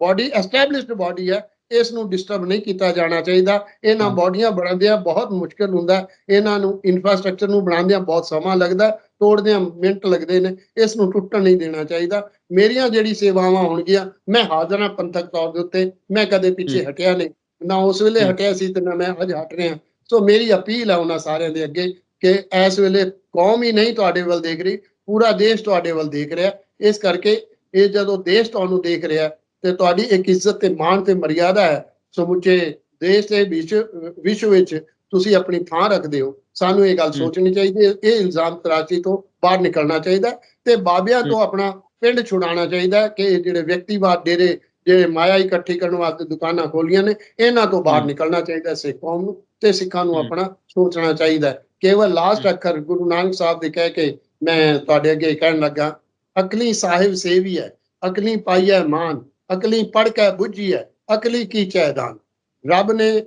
ਬਾਡੀ ਐਸਟੈਬਲਿਸ਼ਡ ਬਾਡੀ ਹੈ ਇਸ ਨੂੰ ਡਿਸਟਰਬ ਨਹੀਂ ਕੀਤਾ ਜਾਣਾ ਚਾਹੀਦਾ ਇਹਨਾਂ। ਬਾਡੀਆਂ ਬਣਾਉਂਦਿਆਂ ਬਹੁਤ ਮੁਸ਼ਕਲ ਹੁੰਦਾ। ਇਹਨਾਂ ਨੂੰ ਇਨਫਰਾਸਟ੍ਰਕਚਰ ਨੂੰ ਬਣਾਉਂਦਿਆਂ ਬਹੁਤ ਸਮਾਂ ਲੱਗਦਾ ਤੋੜਦਿਆਂ ਮਿੰਟ ਲੱਗਦੇ ਨੇ ਇਸ ਨੂੰ ਟੁੱਟਣ ਨਹੀਂ ਦੇਣਾ ਚਾਹੀਦਾ ਮੇਰੀਆਂ ਜਿਹੜੀ ਸੇਵਾਵਾਂ ਹੋਣਗੀਆਂ ਮੈਂ ਹਾਜ਼ਰ ਹਾਂ ਪੰਥਕ ਤੌਰ ਦੇ ਉੱਤੇ ਮੈਂ ਕਦੇ ਪਿੱਛੇ। ਹਟਿਆ ਨਹੀਂ ਨਾ ਉਸ ਵੇਲੇ। ਹਟਿਆ ਸੀ ਤੇ ਨਾ ਮੈਂ ਅੱਜ ਹਟ ਰਿਹਾ ਸੋ ਮੇਰੀ ਅਪੀਲ ਹੈ ਉਹਨਾਂ ਸਾਰਿਆਂ ਦੇ ਅੱਗੇ ਕਿ ਇਸ ਵੇਲੇ ਕੌਮ ਹੀ ਨਹੀਂ ਤੁਹਾਡੇ ਵੱਲ ਦੇਖ ਰਹੀ ਪੂਰਾ ਦੇਸ਼ ਤੁਹਾਡੇ ਵੱਲ ਦੇਖ ਰਿਹਾ। ਇਸ ਕਰਕੇ ਇਹ ਜਦੋਂ ਦੇਸ਼ ਤੁਹਾਨੂੰ ਦੇਖ ਰਿਹਾ ਤੇ ਤੁਹਾਡੀ ਇੱਕ ਇੱਜ਼ਤ ਤੇ ਮਾਣ ਤੇ ਮਰਿਆਦਾ ਹੈ ਸਮੁੱਚੇ ਦੇਸ਼ ਦੇ ਵਿੱਚ ਵਿਸ਼ਵ ਵਿੱਚ ਤੁਸੀਂ ਆਪਣੀ ਥਾਂ ਰੱਖਦੇ ਹੋ। ਸਾਨੂੰ ਇਹ ਗੱਲ ਸੋਚਣੀ ਚਾਹੀਦੀ ਹੈ। ਇਹ ਇਲਜ਼ਾਮ ਤਰਾਸ਼ੀ ਤੋਂ ਬਾਹਰ ਨਿਕਲਣਾ ਚਾਹੀਦਾ ਤੇ ਬਾਬਿਆਂ ਤੋਂ ਆਪਣਾ ਪਿੰਡ ਛੁਡਾਉਣਾ ਚਾਹੀਦਾ ਕਿ ਜਿਹੜੇ ਵਿਅਕਤੀਵਾਦ ਡੇਰੇ ਜਿਹੜੇ ਮਾਇਆ ਇਕੱਠੀ ਕਰਨ ਵਾਸਤੇ ਦੁਕਾਨਾਂ ਖੋਲੀਆਂ ਨੇ ਇਹਨਾਂ ਤੋਂ ਬਾਹਰ। ਨਿਕਲਣਾ ਚਾਹੀਦਾ ਸਿੱਖ ਕੌਮ ਨੂੰ ਤੇ ਸਿੱਖਾਂ ਨੂੰ। ਆਪਣਾ ਸੋਚਣਾ ਚਾਹੀਦਾ ਹੈ। ਕੇਵਲ ਲਾਸਟ ਅੱਖਰ ਗੁਰੂ ਨਾਨਕ ਸਾਹਿਬ ਦੇ ਕਹਿ ਕੇ ਮੈਂ ਤੁਹਾਡੇ ਅੱਗੇ ਕਹਿਣ ਲੱਗਾ ਅਕਲੀ ਸਾਹਿਬ ਸੇਵੀ ਹੈ ਅਕਲੀ ਪਾਈਐ ਮਾਨ ਅਕਲੀ ਪੜ ਕੇ ਬੁੱਝੀ ਹੈ ਅਕਲੀ ਕੀ ਚੈਦਾਨ ਰੱਬ ਨੇ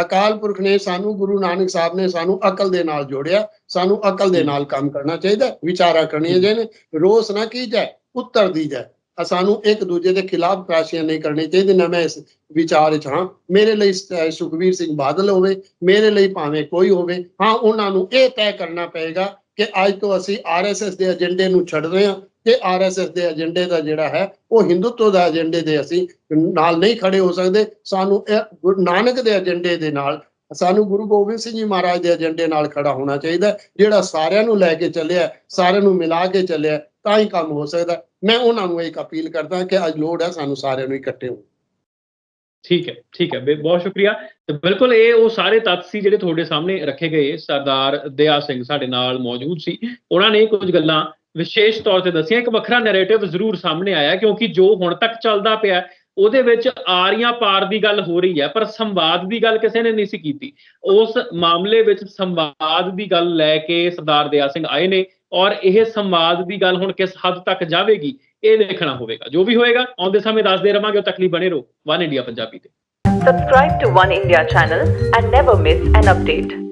ਅਕਾਲ ਪੁਰਖ ਨੇ ਸਾਨੂੰ ਗੁਰੂ ਨਾਨਕ ਸਾਹਿਬ ਨੇ ਸਾਨੂੰ ਅਕਲ ਦੇ ਨਾਲ ਜੋੜਿਆ ਸਾਨੂੰ ਅਕਲ ਦੇ ਨਾਲ ਕੰਮ ਕਰਨਾ ਚਾਹੀਦਾ ਵਿਚਾਰਾ ਕਰਨੀਆਂ ਚਾਹੀਦੀਆਂ ਰੋਸ ਨਾ ਕੀ ਜਾਏ ਉੱਤਰ ਦੀ ਜਾਏ ਸਾਨੂੰ ਇੱਕ ਦੂਜੇ ਦੇ ਖਿਲਾਫ ਕ੍ਰਾਸ਼ੀਆਂ ਨਹੀਂ ਕਰਨੀ ਚਾਹੀਦੀ ਨਾ ਮੈਂ ਇਸ ਵਿਚਾਰ ਵਿੱਚ ਹਾਂ। ਮੇਰੇ ਲਈ ਸ- ਸੁਖਬੀਰ ਸਿੰਘ ਬਾਦਲ ਹੋਵੇ, ਮੇਰੇ ਲਈ ਭਾਵੇਂ ਕੋਈ ਹੋਵੇ, ਹਾਂ, ਉਹਨਾਂ ਨੂੰ ਇਹ ਤੈਅ ਕਰਨਾ ਪਏਗਾ ਕਿ ਅੱਜ ਤੋਂ ਅਸੀਂ ਆਰਐਸਐਸ ਦੇ ਏਜੰਡੇ ਨੂੰ ਛੱਡ ਰਹੇ ਹਾਂ ਤੇ ਆਰਐਸਐਸ ਦੇ ਏਜੰਡੇ ਦਾ ਜਿਹੜਾ ਹੈ, ਉਹ ਹਿੰਦੂਤਵ ਦਾ ਏਜੰਡੇ ਦੇ ਅਸੀਂ ਨਾਲ ਨਹੀਂ ਖੜੇ ਹੋ ਸਕਦੇ। ਸਾਨੂੰ ਇਹ ਗੁਰੂ ਨਾਨਕ ਦੇ ਏਜੰਡੇ ਦੇ ਨਾਲ ਸਾਨੂੰ ਗੁਰੂ ਗੋਬਿੰਦ ਸਿੰਘ ਜੀ ਮਹਾਰਾਜ ਦੇ ਏਜੰਡੇ ਨਾਲ ਖੜਾ ਹੋਣਾ ਚਾਹੀਦਾ ਜਿਹੜਾ ਸਾਰਿਆਂ ਨੂੰ ਲੈ ਕੇ ਚੱਲਿਆ ਸਾਰਿਆਂ ਨੂੰ ਮਿਲਾ ਕੇ ਚੱਲਿਆ ਤਾਂ ਹੀ ਕੰਮ ਹੋ ਸਕਦਾ ਮੈਂ ਉਹਨਾਂ ਨੂੰ ਇੱਕ ਅਪੀਲ ਕਰਦਾ ਕਿ ਅੱਜ ਲੋੜ ਹੈ ਸਾਨੂੰ ਸਾਰਿਆਂ ਨੂੰ ਇਕੱਠੇ ਹੋ ਠੀਕ ਹੈ ਠੀਕ ਹੈ, ਬੇ- ਬਹੁਤ ਸ਼ੁਕਰੀਆ। ਤੇ ਬਿਲਕੁਲ ਇਹ ਉਹ ਸਾਰੇ ਤੱਥ ਸੀ ਜਿਹੜੇ ਤੁਹਾਡੇ ਸਾਹਮਣੇ ਰੱਖੇ ਗਏ। ਸਰਦਾਰ ਦਇਆ ਸਿੰਘ ਸਾਡੇ ਨਾਲ ਮੌਜੂਦ ਸੀ। ਉਹਨਾਂ ਨੇ ਕੁਝ ਗੱਲਾਂ ਵਿਸ਼ੇਸ਼ ਤੌਰ ਤੇ ਦੱਸੀਆਂ। ਇੱਕ ਵੱਖਰਾ ਨੈਰੇਟਿਵ ਜ਼ਰੂਰ ਸਾਹਮਣੇ ਆਇਆ, ਕਿਉਂਕਿ ਜੋ ਹੁਣ ਤੱਕ ਚੱਲਦਾ ਪਿਆ ਉਹਦੇ ਵਿੱਚ ਆਰੀਆਂ ਪਾਰ ਦੀ ਗੱਲ ਹੋ ਰਹੀ ਹੈ, ਪਰ ਸੰਵਾਦ ਦੀ ਗੱਲ ਕਿਸੇ ਨੇ ਨਹੀਂ ਸੀ ਕੀਤੀ। ਉਸ ਮਾਮਲੇ ਵਿੱਚ ਸੰਵਾਦ ਦੀ ਗੱਲ ਲੈ ਕੇ ਸਰਦਾਰ ਦਿਆ ਸਿੰਘ ਆਏ ਨੇ ਔਰ ਇਹ ਸੰਵਾਦ ਦੀ ਗੱਲ ਹੁਣ ਕਿਸ ਹੱਦ ਤੱਕ ਜਾਵੇਗੀ, ਇਹ ਦੇਖਣਾ ਹੋਵੇਗਾ। ਜੋ ਵੀ ਹੋਏਗਾ, ਆਉਂਦੇ ਸਮੇਂ ਦੱਸਦੇ ਰਵਾਂਗੇ, ਉਹ ਤਕਲੀਫ ਬਣੇ ਰਹੋ। ਵਨ ਇੰਡੀਆ ਪੰਜਾਬੀ ਤੇ। Subscribe to One India channel and never miss an update.